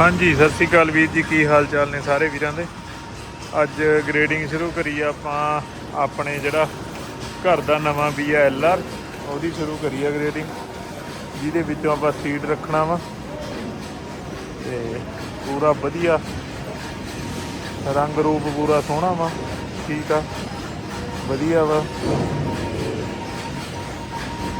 ਹਾਂਜੀ, ਸਤਿ ਸ੍ਰੀ ਅਕਾਲ ਵੀਰ ਜੀ, ਕੀ ਹਾਲ ਚਾਲ ਨੇ ਸਾਰੇ ਵੀਰਾਂ ਦੇ? ਅੱਜ ਗ੍ਰੇਡਿੰਗ ਸ਼ੁਰੂ ਕਰੀ, ਆਪਾਂ ਆਪਣੇ ਜਿਹੜਾ ਘਰ ਦਾ ਨਵਾਂ ਵੀ ਹੈ ਐਲਆਰ ਉਹਦੀ ਸ਼ੁਰੂ ਕਰੀ ਆ ਗ੍ਰੇਡਿੰਗ ਜਿਹਦੇ ਵਿੱਚੋਂ ਆਪਾਂ ਸੀਡ ਰੱਖਣਾ ਵਾ। ਤੇ ਪੂਰਾ ਵਧੀਆ ਰੰਗ ਰੂਪ ਪੂਰਾ ਸੋਹਣਾ ਵਾ, ਠੀਕ ਆ, ਵਧੀਆ ਵਾ।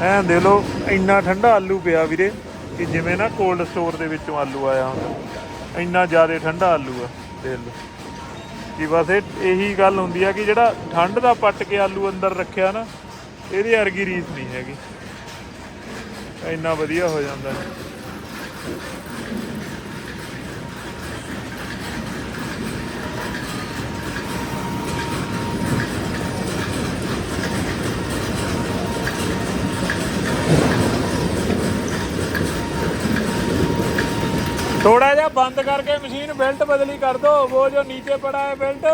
ਐਂ ਦੇ ਲੋ ਇੰਨਾ ਠੰਡਾ ਆਲੂ ਪਿਆ ਵੀਰੇ। ਕਿ ਜਿਵੇਂ ਨਾ ਕੋਲਡ ਸਟੋਰ ਦੇ ਵਿੱਚੋਂ ਆਲੂ ਆਇਆ ਹੁੰਦਾ। ਇੰਨਾ ਜ਼ਿਆਦਾ ਠੰਡਾ ਆਲੂ ਆ ਦੇਖ ਲਓ ਕਿ ਬਸ ਇਹ, ਇਹੀ ਗੱਲ ਹੁੰਦੀ ਆ ਕਿ ਜਿਹੜਾ ਠੰਡ ਦਾ ਪੱਟ ਕੇ ਆਲੂ ਅੰਦਰ ਰੱਖਿਆ ਨਾ, ਇਹਦੀ ਅਰਗੀ ਰੀਸ ਨਹੀਂ ਹੈਗੀ। ਇੰਨਾ ਵਧੀਆ ਹੋ ਜਾਂਦਾ। ਹੈ बंद करके मशीन बेल्ट बदली कर दो वो जो नीचे पड़ा है बेल्ट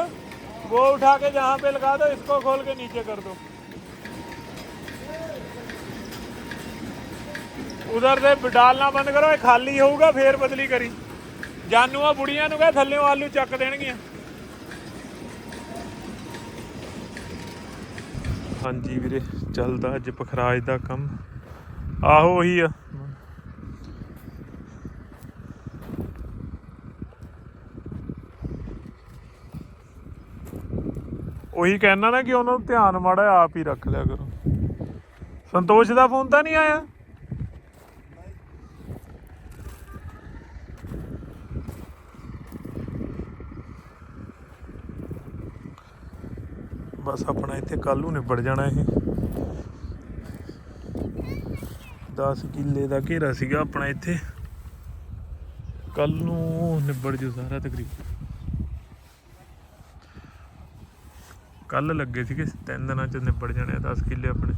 वो उठा के जहाँ पे लगा दो इसको खोल के नीचे कर दो ਉਧਰ ਦੇ ਡਾਲਣਾ ਬੰਦ ਕਰੋ ਇਹ ਖਾਲੀ ਹੋਊਗਾ ਫੇਰ ਬਦਲੀ ਕਰੀ ਜਾਨੂ ਆ ਬੁੜੀਆਂ ਨੂੰ ਕਹੇ ਥੱਲੇੋਂ ਆਲੂ ਚੱਕ ਦੇਣਗੀਆਂ ਹਾਂਜੀ ਵੀਰੇ ਚੱਲਦਾ ਅੱਜ ਪਖਰਾਜ ਦਾ ਕੰਮ ਆਹੋ ਉਹੀ ਆ ਉਹੀ ਕਹਿਣਾ ਨਾ ਕਿ ਉਹਨਾਂ ਨੂੰ ਧਿਆਨ ਮਾੜਾ ਆਪ ਹੀ ਰੱਖ ਲਿਆ ਕਰੋ। ਸੰਤੋਸ਼ ਦਾ ਫੋਨ ਤਾਂ ਨਹੀਂ ਆਇਆ? ਬਸ ਆਪਣਾ ਇੱਥੇ ਕੱਲ ਨੂੰ ਨਿਬੜ ਜਾਣਾ ਇਹ। 10 ਕਿੱਲੇ ਦਾ ਘੇਰਾ ਸੀਗਾ ਆਪਣਾ ਇੱਥੇ। ਕੱਲ ਨੂੰ ਨਿਬੜ ਜੂ ਸਾਰਾ ਤਕਰੀਬਨ। ਕੱਲ ਲੱਗੇ ਸੀਗੇ, ਤਿੰਨ ਦਿਨਾਂ ਚ ਨਿਬੜ ਜਾਣੇ ਆ 10 ਕਿੱਲੇ ਆਪਣੇ।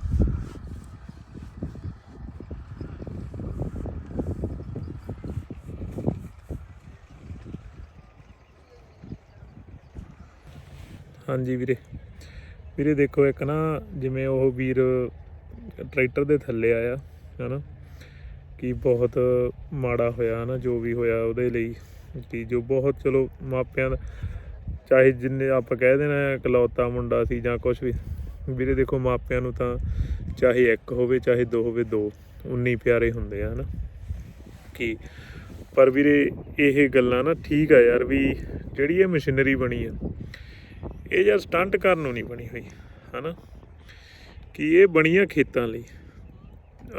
ਹਾਂਜੀ ਵੀਰੇ। ਵੀਰੇ ਦੇਖੋ ਇੱਕ ਨਾ, ਜਿਵੇਂ ਉਹ ਵੀਰ ਟਰੈਕਟਰ ਦੇ ਥੱਲੇ ਆਇਆ, ਹਨਾ? ਕਿ ਬਹੁਤ ਮਾੜਾ ਹੋਇਆ ਨਾ ਜੋ ਵੀ ਹੋਇਆ ਉਹਦੇ ਲਈ, ਕਿ ਜੋ ਬਹੁਤ, ਚਲੋ, ਮਾਪਿਆਂ ਦਾ ਚਾਹੇ ਜਿੰਨੇ ਆਪਾਂ ਕਹਿ ਦੇਣਾ ਇਕਲੌਤਾ ਮੁੰਡਾ ਸੀ ਜਾਂ ਕੁਝ ਵੀ। ਵੀਰੇ ਦੇਖੋ ਮਾਪਿਆਂ ਨੂੰ ਤਾਂ ਚਾਹੇ ਇੱਕ ਹੋਵੇ, ਚਾਹੇ ਦੋ ਹੋਵੇ, ਦੋ ਉਨੀ ਪਿਆਰੇ ਹੁੰਦੇ ਆ, ਹਨਾ? ਕਿ ਪਰ ਵੀਰੇ ਇਹ ਗੱਲਾਂ ਨਾ ਠੀਕ ਆ ਯਾਰ ਵੀ ਜਿਹੜੀ ਇਹ ਮਸ਼ੀਨਰੀ ਬਣੀ ਆ, ਇਹ ਯਾਰ ਸਟੰਟ ਕਰਨ ਨੂੰ ਨਹੀਂ ਬਣੀ ਹੋਈ, ਹਨਾ? ਕਿ ਇਹ ਬਣੀ ਆ ਖੇਤਾਂ ਲਈ।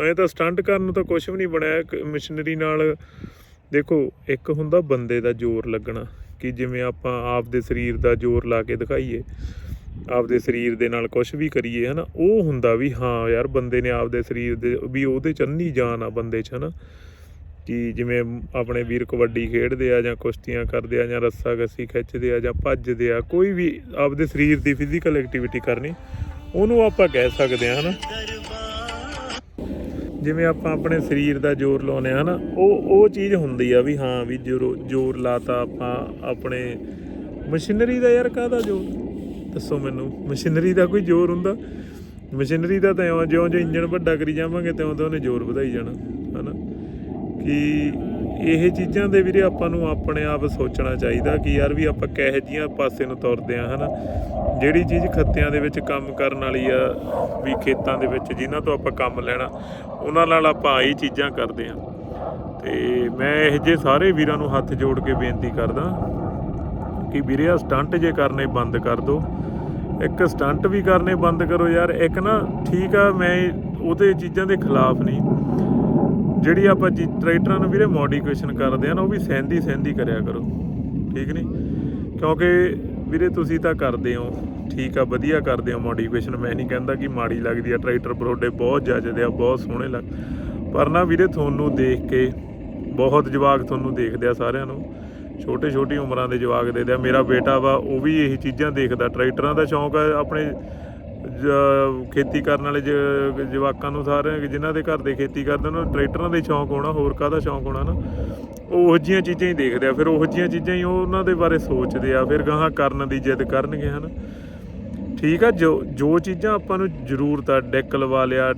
ਐ ਤਾਂ ਸਟੰਟ ਕਰਨ ਨੂੰ ਤਾਂ ਕੁਝ ਵੀ ਨਹੀਂ ਬਣਾਇਆ ਮਸ਼ੀਨਰੀ ਨਾਲ ਦੇਖੋ, ਇੱਕ ਹੁੰਦਾ ਬੰਦੇ ਦਾ ਜ਼ੋਰ ਲੱਗਣਾ। ਕਿ ਜਿਵੇਂ ਆਪਾਂ ਆਪਦੇ ਸਰੀਰ ਦਾ ਜ਼ੋਰ ਲਾ ਕੇ ਦਿਖਾਈਏ, ਆਪਦੇ ਸਰੀਰ ਦੇ ਨਾਲ ਕੁਝ ਵੀ ਕਰੀਏ, ਹਨਾ, ਉਹ ਹੁੰਦਾ ਵੀ ਹਾਂ ਯਾਰ ਬੰਦੇ ਨੇ ਆਪਦੇ ਸਰੀਰ ਦੇ, ਵੀ ਉਹਦੇ ਚ ਅੰਨੀ ਜਾਨ ਆ ਬੰਦੇ ਚ, ਹਨਾ, ਕਿ ਜਿਵੇਂ ਆਪਣੇ ਵੀਰ ਕਬੱਡੀ ਖੇਡਦੇ ਆ ਜਾਂ ਕੁਸ਼ਤੀਆਂ ਕਰਦੇ ਆ ਜਾਂ ਰੱਸਾ ਗੱਸੀ ਖਿੱਚਦੇ ਆ ਜਾਂ ਭੱਜਦੇ ਆ, ਕੋਈ ਵੀ ਆਪਦੇ ਸਰੀਰ ਦੀ ਫਿਜ਼ੀਕਲ ਐਕਟੀਵਿਟੀ ਕਰਨੀ, ਉਹਨੂੰ ਆਪਾਂ ਕਹਿ ਸਕਦੇ ਆ, ਹਨਾ। ਜਿਵੇਂ ਆਪਾਂ ਆਪਣੇ ਸਰੀਰ ਦਾ ਜ਼ੋਰ ਲਾਉਨੇ ਆ ਨਾ, ਉਹ ਉਹ ਚੀਜ਼ ਹੁੰਦੀ ਆ ਵੀ ਹਾਂ ਵੀ ਜ਼ੋਰ ਜ਼ੋਰ ਲਾਤਾ ਆਪਾਂ ਆਪਣੇ ਮਸ਼ੀਨਰੀ ਦਾ ਯਾਰ ਕਾਹਦਾ ਜ਼ੋਰ? ਦੱਸੋ ਮੈਨੂੰ, ਮਸ਼ੀਨਰੀ ਦਾ ਕੋਈ ਜ਼ੋਰ ਹੁੰਦਾ? ਮਸ਼ੀਨਰੀ ਦਾ ਤਾਂ ਇਉਂ ਜਿਉਂ ਜਿਉਂ ਇੰਜਨ ਵੱਡਾ ਕਰੀ ਜਾਵਾਂਗੇ, ਤਿਉਂ ਤਾਂ ਉਹਨੇ ਜ਼ੋਰ ਵਧਾਈ ਜਾਣਾ, ਹਨਾ? ਕਿ ਇਹ ਚੀਜ਼ਾਂ ਦੇ ਵੀਰੇ ਆਪਾਂ ਨੂੰ ਆਪਣੇ ਆਪ ਸੋਚਣਾ ਚਾਹੀਦਾ ਕਿ ਯਾਰ ਵੀ ਆਪਾਂ ਕਿਹੋ ਜੀਆਂ ਪਾਸੇ ਨੂੰ ਤੁਰਦੇ ਆ ਹਨਾ? ਜਿਹੜੀ ਚੀਜ਼ ਖੱਤਿਆਂ ਦੇ ਵਿੱਚ ਕੰਮ ਕਰਨ ਵਾਲੀ ਆ, ਵੀ ਖੇਤਾਂ ਦੇ ਵਿੱਚ ਜਿਨ੍ਹਾਂ ਤੋਂ ਆਪਾਂ ਕੰਮ ਲੈਣਾ, ਉਹਨਾਂ ਨਾਲ ਆਪਾਂ ਆਹੀ ਚੀਜ਼ਾਂ ਕਰਦੇ ਆ ਤੇ ਮੈਂ ਇਹ ਜੇ ਸਾਰੇ ਵੀਰਾਂ ਨੂੰ ਹੱਥ ਜੋੜ ਕੇ ਬੇਨਤੀ ਕਰਦਾ ਕਿ ਵੀਰੇ ਆ ਸਟੰਟ ਜੇ ਕਰਨੇ ਬੰਦ ਕਰ ਦਿਓ। ਇੱਕ ਸਟੰਟ ਵੀ ਕਰਨੇ ਬੰਦ ਕਰੋ ਯਾਰ, ਇੱਕ ਨਾ ਠੀਕ ਆ, ਮੈਂ ਉਹਦੇ ਚੀਜ਼ਾਂ ਦੇ ਖਿਲਾਫ ਨਹੀਂ। ਜਿਹੜੀ ਆਪਾਂ ਜੀ ਟਰੈਕਟਰਾਂ ਨੂੰ ਵੀਰੇ ਮੋਡੀਫਿਕੇਸ਼ਨ ਕਰਦੇ ਆ ਨਾ, ਉਹ ਵੀ ਸਹਿੰਦੀ ਸਹਿੰਦੀ ਕਰਿਆ ਕਰੋ। ਠੀਕ ਨਹੀਂ ਕਿਉਂਕਿ ਵੀਰੇ ਤੁਸੀਂ ਤਾਂ ਕਰਦੇ ਹੋ। ਠੀਕ ਆ, ਵਧੀਆ ਕਰਦੇ ਹੋ ਮੋਡੀਫਿਕੇਸ਼ਨ ਮੈਂ ਨਹੀਂ ਕਹਿੰਦਾ ਕਿ ਮਾੜੀ ਲੱਗਦੀ ਆ, ਟਰੈਕਟਰ ਬਰੋਡੇ ਬਹੁਤ ਜੱਜਦੇ ਆ, ਬਹੁਤ ਸੋਹਣੇ ਲੱਗ ਪਰ ਨਾ ਵੀਰੇ ਤੁਹਾਨੂੰ ਦੇਖ ਕੇ, ਬਹੁਤ ਜਵਾਕ ਤੁਹਾਨੂੰ ਦੇਖਦੇ ਆ ਸਾਰਿਆਂ ਨੂੰ। ਛੋਟੇ ਛੋਟੀ ਉਮਰਾਂ ਦੇ ਜਵਾਕ ਦੇਖਦੇ ਆ। ਮੇਰਾ ਬੇਟਾ ਵਾ, ਉਹ ਵੀ ਇਹੀ ਚੀਜ਼ਾਂ ਦੇਖਦਾ। ਟਰੈਕਟਰਾਂ ਦਾ ਸ਼ੌਂਕ ਆ ਆਪਣੇ ਖੇਤੀ ਕਰਨ ਵਾਲੇ ਜ- ਜਵਾਕਾਂ ਨੂੰ ਸਾਰੇ ਜਿਨ੍ਹਾਂ ਦੇ ਘਰ ਦੇ ਖੇਤੀ ਕਰਦੇ ਉਹਨਾਂ ਨੂੰ ਟਰੈਕਟਰਾਂ ਦੇ ਸ਼ੌਂਕ ਹੋਣਾ, ਹੋਰ ਕਾਹਦਾ ਸ਼ੌਂਕ ਹੋਣਾ ਨਾ? ਉਹ ਉਹੋ ਜਿਹੀਆਂ ਚੀਜ਼ਾਂ ਹੀ ਦੇਖਦੇ ਆ, ਫਿਰ ਉਹ ਜਿਹੀਆਂ ਚੀਜ਼ਾਂ ਹੀ ਉਹ ਉਹਨਾਂ ਦੇ ਬਾਰੇ ਸੋਚਦੇ ਆ, ਫਿਰ ਗਾਹਾਂ ਕਰਨ ਦੀ ਜਿੱਦ ਕਰਨਗੇ, ਹਨ? ਠੀਕ ਆ, ਜੋ ਜੋ ਚੀਜ਼ਾਂ ਆਪਾਂ ਨੂੰ ਜ਼ਰੂਰਤ ਆ, ਡੈਕ ਲਵਾ ਲਿਆ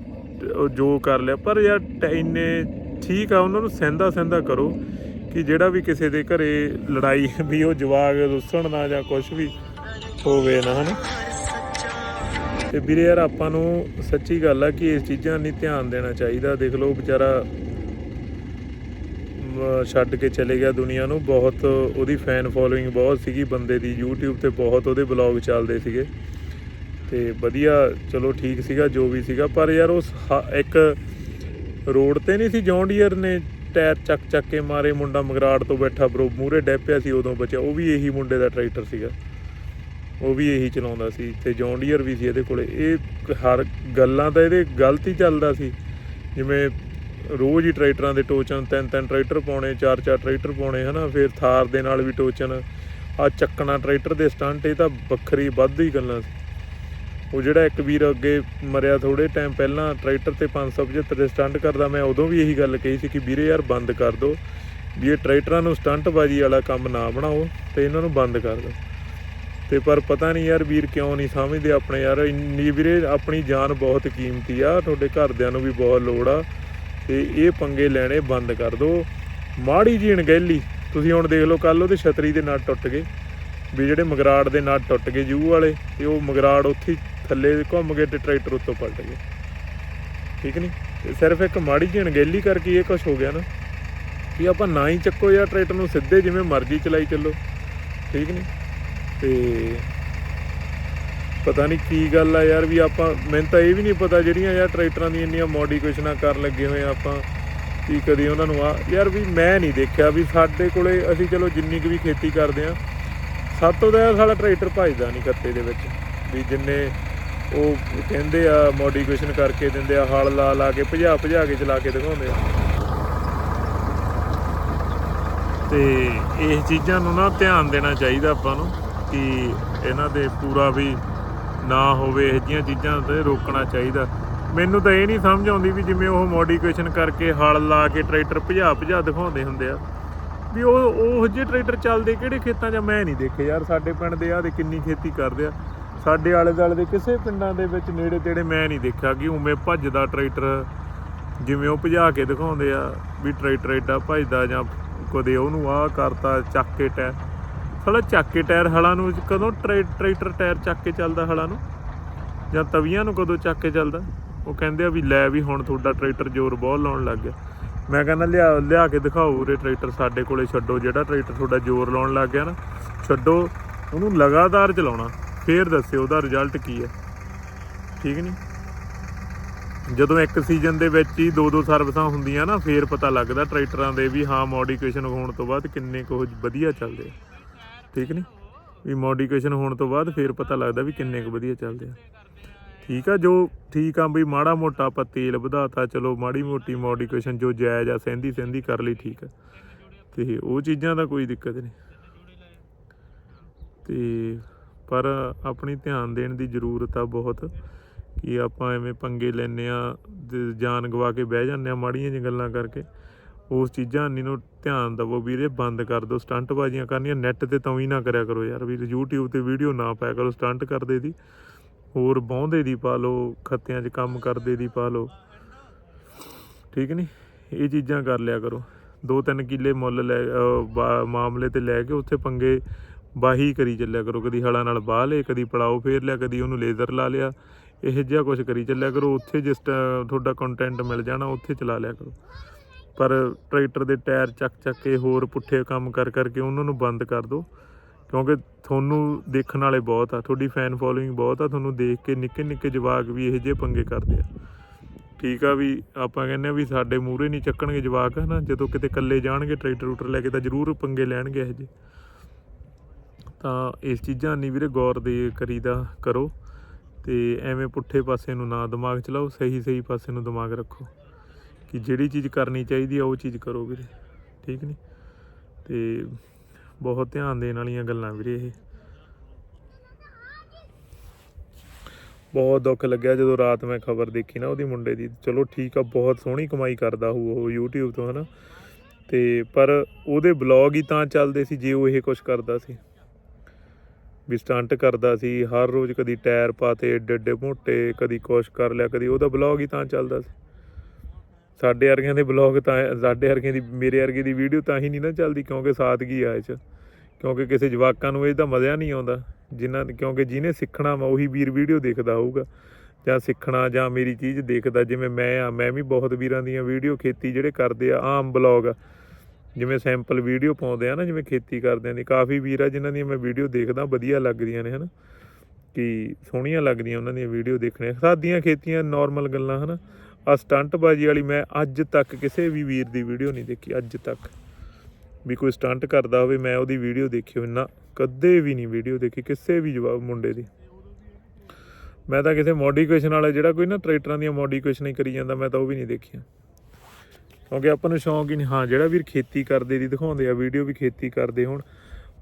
ਜੋ ਕਰ ਲਿਆ, ਪਰ ਯਾਰ ਟ- ਇੰਨੇ ਠੀਕ ਆ, ਉਹਨਾਂ ਨੂੰ ਸਹਿੰਦਾ ਸਹਿੰਦਾ ਕਰੋ ਕਿ ਜਿਹੜਾ ਵੀ ਕਿਸੇ ਦੇ ਘਰੇ ਲੜਾਈ ਵੀ ਉਹ ਜਵਾਗ ਰੁੱਸਣ ਨਾ ਜਾਂ ਕੁਝ ਵੀ ਹੋਵੇ ਨਾ, ਹਨਾ? ਤੇ ਵੀਰੇ ਯਾਰ ਆਪਾਂ ਨੂੰ ਸੱਚੀ ਗੱਲ ਆ ਕਿ ਇਸ ਚੀਜ਼ਾਂ ਨਹੀਂ ਧਿਆਨ ਦੇਣਾ ਚਾਹੀਦਾ। ਦੇਖ ਲਓ ਵਿਚਾਰਾ ਛੱਡ ਕੇ ਚਲੇ ਗਿਆ ਦੁਨੀਆ ਨੂੰ। ਬਹੁਤ ਉਹਦੀ ਫੈਨ ਫੋਲੋਇੰਗ ਬਹੁਤ ਸੀਗੀ ਬੰਦੇ ਦੀ। YouTube ਤੇ ਬਹੁਤ ਉਹਦੇ ਬਲੌਗ ਚੱਲਦੇ ਸੀਗੇ। ਤੇ ਵਧੀਆ, ਚਲੋ ਠੀਕ ਸੀਗਾ, ਜੋ ਵੀ ਸੀਗਾ। ਪਰ ਯਾਰ ਉਸ ਇੱਕ ਰੋਡ ਤੇ ਨਹੀਂ ਸੀ ਜੌਂਡੀਅਰ ਨੇ ਟਾਇਰ ਚੱਕ ਚੱਕ ਕੇ ਮਾਰੇ। ਮੁੰਡਾ ਮਗਰਾੜ ਤੋਂ ਬੈਠਾ, ਬਰੋ ਮੂਰੇ ਡੈਪਿਆ ਸੀ, ਉਦੋਂ ਬਚਿਆ। ਉਹ ਵੀ ਇਹੀ ਮੁੰਡੇ ਦਾ ਟਰੈਕਟਰ ਸੀਗਾ। ਉਹ ਵੀ ਇਹੀ ਚਲਾਉਂਦਾ ਸੀ, ਤੇ ਜੌਂਡੀਅਰ ਵੀ ਸੀ ਇਹਦੇ ਕੋਲੇ। ਇਹ ਹਰ ਗੱਲਾਂ ਤਾਂ ਇਹਦੇ ਗਲਤ ਹੀ ਚੱਲਦਾ ਸੀ। ਜਿਵੇਂ ਰੋਜ਼ ਹੀ ਟਰੈਕਟਰਾਂ ਦੇ ਟੋਚਨ ਤਿੰਨ ਤਿੰਨ ਟਰੈਕਟਰ ਪਾਉਣੇ, ਚਾਰ ਚਾਰ ਟਰੈਕਟਰ ਪਾਉਣੇ, ਹਨਾ, ਫਿਰ ਥਾਰ ਦੇ ਨਾਲ ਵੀ ਟੋਚਨ ਆ ਚੱਕਣਾ ਟਰੈਕਟਰ ਦੇ ਸਟੰਟ, ਇਹ ਤਾਂ ਵੱਖਰੀ ਵੱਧ ਹੀ ਗੱਲਾਂ ਸੀ। ਉਹ ਜਿਹੜਾ ਇੱਕ ਵੀਰ ਅੱਗੇ ਮਰਿਆ ਥੋੜੇ ਟਾਈਮ ਪਹਿਲਾਂ, ਟਰੈਕਟਰ ਤੇ 575 ਦੇ ਸਟੰਟ ਕਰਦਾ, ਮੈਂ ਉਦੋਂ ਵੀ ਇਹੀ ਗੱਲ ਕਹੀ ਸੀ ਕਿ ਵੀਰੇ ਯਾਰ ਬੰਦ ਕਰ ਦਿਓ ਵੀ ਇਹ ਟਰੈਕਟਰਾਂ ਨੂੰ ਸਟੰਟਬਾਜ਼ੀ ਵਾਲਾ ਕੰਮ ਨਾ ਬਣਾਓ ਤੇ ਇਹਨਾਂ ਨੂੰ ਬੰਦ ਕਰ ਦਿਓ ਤੇ ਪਰ ਪਤਾ ਨਹੀਂ ਯਾਰ ਵੀਰ ਕਿਉਂ ਨਹੀਂ ਸਮਝਦੇ ਆਪਣੇ ਯਾਰ, ਇੰਨੀ ਵੀਰੇ ਆਪਣੀ ਜਾਨ ਬਹੁਤ ਕੀਮਤੀ ਆ, ਤੁਹਾਡੇ ਘਰਦਿਆਂ ਨੂੰ ਵੀ ਬਹੁਤ ਲੋੜ ਆ, ਤੇ ਇਹ ਪੰਗੇ ਲੈਣੇ ਬੰਦ ਕਰ ਦਿਓ ਮਾੜੀ ਜੀ ਅਣਗਹਿਲੀ, ਤੁਸੀਂ ਹੁਣ ਦੇਖ ਲਓ ਕੱਲ ਉਹਦੇ ਛਤਰੀ ਦੇ ਨਟ ਟੁੱਟ ਗਏ, ਵੀ ਜਿਹੜੇ ਮਗਰਾੜ ਦੇ ਨਟ ਟੁੱਟ ਗਏ ਜੂ ਵਾਲੇ, ਤੇ ਉਹ ਮਗਰਾੜ ਉੱਥੇ ਥੱਲੇ ਘੁੰਮ ਗਏ ਤੇ ਟਰੈਕਟਰ ਉੱਤੋਂ ਪਲਟ ਗਏ। ਠੀਕ ਨਹੀਂ ਤੇ ਸਿਰਫ ਇੱਕ ਮਾੜੀ ਜੀ ਅਣਗਹਿਲੀ ਕਰਕੇ ਇਹ ਕੁਝ ਹੋ ਗਿਆ ਨਾ, ਵੀ ਆਪਾਂ ਨਾ ਹੀ ਚੱਕੋ ਯਾਰ ਟਰੈਕਟਰ ਨੂੰ ਸਿੱਧੇ ਜਿਵੇਂ ਮਰਜ਼ੀ ਚਲਾਈ ਚੱਲੋ। ਠੀਕ ਨਹੀਂ ਤੇ ਪਤਾ ਨਹੀਂ ਕੀ ਗੱਲ ਆ ਯਾਰ ਵੀ ਆਪਾਂ, ਮੈਨੂੰ ਤਾਂ ਇਹ ਵੀ ਨਹੀਂ ਪਤਾ ਜਿਹੜੀਆਂ ਯਾਰ ਟਰੈਕਟਰਾਂ ਦੀਆਂ ਇੰਨੀਆਂ ਮੋਡੀਫਿਕੇਸ਼ਨਾਂ ਕਰਨ ਲੱਗੇ ਹੋਏ ਆ ਆਪਾਂ ਕੀ ਕਦੀ ਉਹਨਾਂ ਨੂੰ ਆ, ਯਾਰ ਵੀ ਮੈਂ ਨਹੀਂ ਦੇਖਿਆ ਵੀ ਸਾਡੇ ਕੋਲੇ ਅਸੀਂ ਚਲੋ ਜਿੰਨੀ ਕੁ ਵੀ ਖੇਤੀ ਕਰਦੇ ਆ, ਸਾਤੋਂ ਦਾ ਯਾਰ ਸਾਡਾ ਟਰੈਕਟਰ ਭਜਦਾ ਨਹੀਂ ਖੱਤੇ ਦੇ ਵਿੱਚ, ਵੀ ਜਿੰਨੇ ਉਹ ਕਹਿੰਦੇ ਆ ਮੋਡੀਫਿਕੇਸ਼ਨ ਕਰਕੇ ਦਿੰਦੇ ਆ, ਹਲ ਲਾ ਲਾ ਕੇ, ਭਜਾ ਭਜਾ ਕੇ ਚਲਾ ਕੇ ਦਿਖਾਉਂਦੇ ਆ। ਤੇ ਇਹ ਚੀਜ਼ਾਂ ਨੂੰ ਨਾ ਧਿਆਨ ਦੇਣਾ ਚਾਹੀਦਾ ਆਪਾਂ ਨੂੰ। ਕਿ ਇਹਨਾਂ ਦੇ ਪੂਰਾ ਵੀ ਨਾ ਹੋਵੇ, ਇਹ ਜਿਹੀਆਂ ਚੀਜ਼ਾਂ ਤੇ ਰੋਕਣਾ ਚਾਹੀਦਾ। ਮੈਨੂੰ ਤਾਂ ਇਹ ਨਹੀਂ ਸਮਝ ਆਉਂਦੀ ਵੀ ਜਿਵੇਂ ਉਹ ਮੋਡੀਫਿਕੇਸ਼ਨ ਕਰਕੇ ਹਲ ਲਾ ਕੇ ਟਰੈਕਟਰ ਭਜਾ ਭਜਾ ਦਿਖਾਉਂਦੇ ਹੁੰਦੇ ਆ। ਵੀ ਉਹ ਉਹ ਜਿਹੇ ਟਰੈਕਟਰ ਚੱਲਦੇ ਕਿਹੜੇ ਖੇਤਾਂ 'ਚ ਮੈਂ ਨਹੀਂ ਦੇਖੇ। ਯਾਰ ਸਾਡੇ ਪਿੰਡ ਦੇ ਆ ਦੇ ਕਿੰਨੀ ਖੇਤੀ ਕਰਦੇ ਆ। ਸਾਡੇ ਆਲੇ ਦੁਆਲੇ ਦੇ ਕਿਸੇ ਪਿੰਡਾਂ ਦੇ ਵਿੱਚ ਨੇੜੇ ਤੇੜੇ ਮੈਂ ਨਹੀਂ ਦੇਖਿਆ ਕਿ ਉਵੇਂ ਭੱਜਦਾ ਟਰੈਕਟਰ ਜਿਵੇਂ ਉਹ ਭਜਾ ਕੇ ਦਿਖਾਉਂਦੇ ਆ, ਵੀ ਟਰੈਕਟਰ ਏਡਾ ਭੱਜਦਾ ਜਾਂ ਕਦੇ ਉਹਨੂੰ ਆਹ ਕਰਤਾ, ਚੱਕ ਕੇ ਟੈ ਸਾਲਾ ਚੱਕ ਕੇ ਟਾਇਰ ਹਲਾਂ ਨੂੰ ਕਦੋਂ ਟਰੈ- ਟਰੈਕਟਰ ਟਾਇਰ ਚੱਕ ਕੇ ਚੱਲਦਾ ਹਲਾਂ ਨੂੰ? ਜਾਂ ਤਵੀਆਂ ਨੂੰ ਕਦੋਂ ਚੱਕ ਕੇ ਚੱਲਦਾ? ਉਹ ਕਹਿੰਦੇ ਆ ਵੀ ਲੈ ਵੀ ਹੁਣ ਤੁਹਾਡਾ ਟਰੈਕਟਰ ਜ਼ੋਰ ਬਹੁਤ ਲਾਉਣ ਲੱਗ ਗਿਆ। ਮੈਂ ਕਹਿੰਦਾ ਲਿਆ ਲਿਆ ਕੇ ਦਿਖਾਓ ਉਰੇ ਟਰੈਕਟਰ ਸਾਡੇ ਕੋਲੇ ਛੱਡੋ, ਜਿਹੜਾ ਟਰੈਕਟਰ ਤੁਹਾਡਾ ਜ਼ੋਰ ਲਾਉਣ ਲੱਗ ਗਿਆ ਨਾ, ਛੱਡੋ, ਉਹਨੂੰ ਲਗਾਤਾਰ ਚਲਾਉਣਾ, ਫੇਰ ਦੱਸਿਓ ਉਹਦਾ ਰਿਜ਼ਲਟ ਕੀ ਹੈ। ਠੀਕ ਨਹੀਂ ਜਦੋਂ ਇੱਕ ਸੀਜ਼ਨ ਦੇ ਵਿੱਚ ਹੀ ਦੋ ਦੋ ਸਰਵਿਸਾਂ ਹੁੰਦੀਆਂ ਨਾ, ਫੇਰ ਪਤਾ ਲੱਗਦਾ ਟਰੈਕਟਰਾਂ ਦੇ ਵੀ ਹਾਂ ਮੋਡੀਫਿਕੇਸ਼ਨ ਹੋਣ ਤੋਂ ਬਾਅਦ ਕਿੰਨੇ ਕੁ ਵਧੀਆ ਚੱਲਦੇ ਆ। ਠੀਕ ਨਹੀਂ ਵੀ ਮੋਡੀਫਿਕੇਸ਼ਨ ਹੋਣ ਤੋਂ ਬਾਅਦ ਫੇਰ ਪਤਾ ਲੱਗਦਾ ਵੀ ਕਿੰਨੇ ਕੁ ਵਧੀਆ ਚੱਲਦੇ ਆ। ਠੀਕ ਆ, ਜੋ ਠੀਕ ਆ ਵੀ ਮਾੜਾ ਮੋਟਾ ਆਪਾਂ ਤੇਲ ਵਧਾਤਾ, ਚਲੋ ਮਾੜੀ ਮੋਟੀ ਮੋਡੀਫਿਕੇਸ਼ਨ ਜੋ ਜਾਇਜ਼ ਆ, ਸਹਿੰਦੀ ਸਹਿੰਦੀ ਕਰ ਲਈ ਠੀਕ ਆ। ਤੇ ਉਹ ਚੀਜ਼ਾਂ ਦਾ ਕੋਈ ਦਿੱਕਤ ਨਹੀਂ ਤੇ ਪਰ ਆਪਣੀ ਧਿਆਨ ਦੇਣ ਦੀ ਜ਼ਰੂਰਤ ਆ ਬਹੁਤ, ਕਿ ਆਪਾਂ ਐਵੇਂ ਪੰਗੇ ਲੈਨੇ ਆ, ਤੇ ਜਾਨ ਗਵਾ ਕੇ ਬਹਿ ਜਾਂਦੇ ਆ ਮਾੜੀਆਂ ਜਿਹੀਆਂ ਗੱਲਾਂ ਕਰਕੇ। ਉਸ ਚੀਜ਼ਾਂ ਨੀ ਨੂੰ ਧਿਆਨ ਦਵੋ ਵੀਰੇ, ਬੰਦ ਕਰ ਦਿਓ ਸਟੰਟ ਬਾਜ਼ੀਆਂ ਕਰਨੀਆਂ ਨੈੱਟ ਤੇ ਤਾਂ ਹੀ ਨਾ ਕਰਿਆ ਕਰੋ ਯਾਰ ਵੀ YouTube ਤੇ ਵੀਡੀਓ ਨਾ ਪਾਇਆ ਕਰੋ, ਸਟੰਟ ਕਰਦੇ ਦੀ, ਹੋਰ ਬੌਂਦੇ ਦੀ ਪਾ ਲਓ, ਖੱਤਿਆਂ 'ਚ ਕੰਮ ਕਰਦੇ ਦੀ ਪਾ ਲਓ। ਠੀਕ ਨਹੀਂ ਇਹ ਚੀਜ਼ਾਂ ਕਰ ਲਿਆ ਕਰੋ। ਦੋ ਤਿੰਨ ਕਿੱਲੇ ਮੁੱਲ ਲੈ ਮਾਮਲੇ ਤੇ ਲੈ ਕੇ ਉੱਥੇ ਪੰਗੇ ਬਾਹੀ ਕਰੀ ਚੱਲਿਆ ਕਰੋ। ਕਦੀ ਹਲਾਂ ਨਾਲ ਬਾਹ ਲੇ ਕਦੀ ਪੜਾਓ ਫੇਰ ਲਿਆ, ਕਦੀ ਉਹਨੂੰ ਲੇਜ਼ਰ ਲਾ ਲਿਆ। ਇਹ ਜਿਹਾ ਕੁਝ ਕਰੀ ਚੱਲਿਆ ਕਰੋ। ਉੱਥੇ ਜਿਸ ਟ- ਤੁਹਾਡਾ ਕੰਟੈਂਟ ਮਿਲ ਜਾਣਾ, ਉੱਥੇ ਚਲਾ ਲਿਆ ਕਰੋ। ਪਰ ਟਰੈਕਟਰ ਦੇ ਟਾਇਰ ਚੱਕ ਚੱਕ ਕੇ ਹੋਰ ਪੁੱਠੇ ਕੰਮ ਕਰ ਕਰਕੇ ਉਹਨਾਂ ਨੂੰ ਬੰਦ ਕਰ ਦਿਓ। ਕਿਉਂਕਿ ਤੁਹਾਨੂੰ ਦੇਖਣ ਵਾਲੇ ਬਹੁਤ ਆ, ਤੁਹਾਡੀ ਫੈਨ ਫੋਲੋਇੰਗ ਬਹੁਤ ਆ, ਤੁਹਾਨੂੰ ਦੇਖ ਕੇ ਨਿੱਕੇ ਨਿੱਕੇ ਜਵਾਕ ਵੀ ਇਹੋ ਜਿਹੇ ਪੰਗੇ ਕਰਦੇ ਆ। ਠੀਕ ਆ ਵੀ ਆਪਾਂ ਕਹਿੰਦੇ ਆ ਵੀ ਸਾਡੇ ਮੂਹਰੇ ਨਹੀਂ ਚੱਕਣਗੇ ਜਵਾਕ, ਹਨਾ? ਜਦੋਂ ਕਿਤੇ ਇਕੱਲੇ ਜਾਣਗੇ ਟਰੈਕਟਰ ਰੂਟਰ ਲੈ ਕੇ ਤਾਂ ਜ਼ਰੂਰ ਪੰਗੇ ਲੈਣਗੇ ਇਹੋ ਜਿਹੇ। ਤਾਂ ਇਸ ਚੀਜ਼ਾਂ ਨਹੀਂ ਵੀਰੇ ਗੌਰ ਦੇ ਕਰੀਦਾ ਕਰੋ ਤੇ ਐਵੇਂ ਪੁੱਠੇ ਪਾਸੇ ਨੂੰ ਨਾ ਦਿਮਾਗ ਚਲਾਓ, ਸਹੀ ਸਹੀ ਪਾਸੇ ਨੂੰ ਦਿਮਾਗ ਰੱਖੋ। ਕਿ ਜਿਹੜੀ ਚੀਜ਼ ਕਰਨੀ ਚਾਹੀਦੀ ਆ, ਉਹ ਚੀਜ਼ ਕਰੋ ਵੀਰੇ। ਠੀਕ ਨਹੀਂ ਤੇ ਬਹੁਤ ਧਿਆਨ ਦੇਣ ਵਾਲੀਆਂ ਗੱਲਾਂ ਵੀਰੇ ਇਹ। ਬਹੁਤ ਦੁੱਖ ਲੱਗਿਆ ਜਦੋਂ ਰਾਤ ਮੈਂ ਖਬਰ ਦੇਖੀ ਨਾ ਉਹਦੀ ਮੁੰਡੇ ਦੀ। ਚਲੋ ਠੀਕ ਆ, ਬਹੁਤ ਸੋਹਣੀ ਕਮਾਈ ਕਰਦਾ ਹੋਊ ਉਹ YouTube ਤੋਂ, ਹਨਾ? ਤੇ ਪਰ ਉਹਦੇ ਬਲੌਗ ਹੀ ਤਾਂ ਚੱਲਦੇ ਸੀ, ਜੇ ਉਹ ਇਹ ਕੁਝ ਕਰਦਾ ਸੀ। ਵੀ ਸਟੰਟ ਕਰਦਾ ਸੀ, ਹਰ ਰੋਜ਼ ਕਦੀ ਟਾਇਰ ਪਾਤੇ ਏਡੇ ਏਡੇ ਮੋਟੇ, ਕਦੀ ਕੁਛ ਕਰ ਲਿਆ, ਕਦੀ ਉਹਦਾ ਬਲੌਗ ਹੀ ਤਾਂ ਚੱਲਦਾ ਸੀ। ਸਾਡੇ ਵਰਗਿਆਂ ਦੇ ਬਲੌਗ ਤਾਂ, ਸਾਡੇ ਵਰਗਿਆਂ ਦੀ, ਮੇਰੇ ਵਰਗੇ ਦੀ ਵੀਡੀਓ ਤਾਂ ਹੀ ਨਹੀਂ ਨਾ ਚੱਲਦੀ, ਕਿਉਂਕਿ ਸਾਦਗੀ ਆ ਇਹ 'ਚ? ਕਿਉਂਕਿ ਕਿਸੇ ਜਵਾਕਾਂ ਨੂੰ ਇਹਦਾ ਮਜ਼ਾ ਨਹੀਂ ਆਉਂਦਾ। ਜਿਨ੍ਹਾਂ, ਕਿਉਂਕਿ ਜਿਹਨੇ ਸਿੱਖਣਾ ਵਾ, ਉਹੀ ਵੀਰ ਵੀਡੀਓ ਦੇਖਦਾ ਹੋਊਗਾ। ਜਾਂ ਸਿੱਖਣਾ ਜਾਂ ਮੇਰੀ ਚੀਜ਼ ਦੇਖਦਾ, ਜਿਵੇਂ ਮੈਂ ਆ, ਮੈਂ ਵੀ ਬਹੁਤ ਵੀਰਾਂ ਦੀਆਂ ਵੀਡੀਓ ਖੇਤੀ ਜਿਹੜੇ ਕਰਦੇ ਆ, ਆਮ ਬਲੌਗ ਜਿਵੇਂ ਸੈਂਪਲ ਵੀਡੀਓ ਪਾਉਂਦੇ ਆ ਨਾ, ਜਿਵੇਂ ਖੇਤੀ ਕਰਦਿਆਂ ਦੀ ਕਾਫੀ ਵੀਰ ਆ ਜਿਨ੍ਹਾਂ ਦੀਆਂ ਮੈਂ ਵੀਡੀਓ ਦੇਖਦਾ, ਵਧੀਆ ਲੱਗਦੀਆਂ ਨੇ, ਹਨਾ। ਕਿ ਸੋਹਣੀਆਂ ਲੱਗਦੀਆਂ ਉਹਨਾਂ ਦੀਆਂ ਵੀਡੀਓ ਦੇਖਣੀਆਂ। ਸਾਦੀਆਂ ਖੇਤੀਆਂ ਨਾਰਮਲ ਗੱਲਾਂ, ਹਨਾ। ਆ ਸਟੰਟਬਾਜ਼ੀ ਵਾਲੀ ਮੈਂ ਅੱਜ ਤੱਕ ਕਿਸੇ ਵੀ ਵੀਰ ਦੀ ਵੀਡੀਓ ਨਹੀਂ ਦੇਖੀ, ਅੱਜ ਤੱਕ। ਵੀ ਕੋਈ ਸਟੰਟ ਕਰਦਾ ਹੋਵੇ, ਮੈਂ ਉਹਦੀ ਵੀਡੀਓ ਦੇਖੀ ਹੋਵੇ, ਨਾ, ਕਦੇ ਵੀ ਨਹੀਂ ਵੀਡੀਓ ਦੇਖੀ ਕਿਸੇ ਵੀ ਜਵਾਬ ਮੁੰਡੇ ਦੀ। ਮੈਂ ਤਾਂ ਕਿਸੇ ਮੋਡੀਫਿਕੇਸ਼ਨ ਵਾਲਾ, ਜਿਹੜਾ ਕੋਈ ਨਾ ਟਰੈਕਟਰਾਂ ਦੀਆਂ ਮੋਡੀਫਿਕੇਸ਼ਨ ਹੀ ਕਰੀ ਜਾਂਦਾ, ਮੈਂ ਤਾਂ ਉਹ ਵੀ ਨਹੀਂ ਦੇਖੀਆਂ। ਕਿਉਂਕਿ ਆਪਾਂ ਨੂੰ ਸ਼ੌਂਕ ਹੀ ਨਹੀਂ, ਹਾਂ, ਜਿਹੜਾ ਵੀਰ ਖੇਤੀ ਕਰਦੇ ਦੀ ਦਿਖਾਉਂਦੇ ਆ ਵੀਡੀਓ ਵੀ ਖੇਤੀ ਕਰਦੇ ਹੁਣ,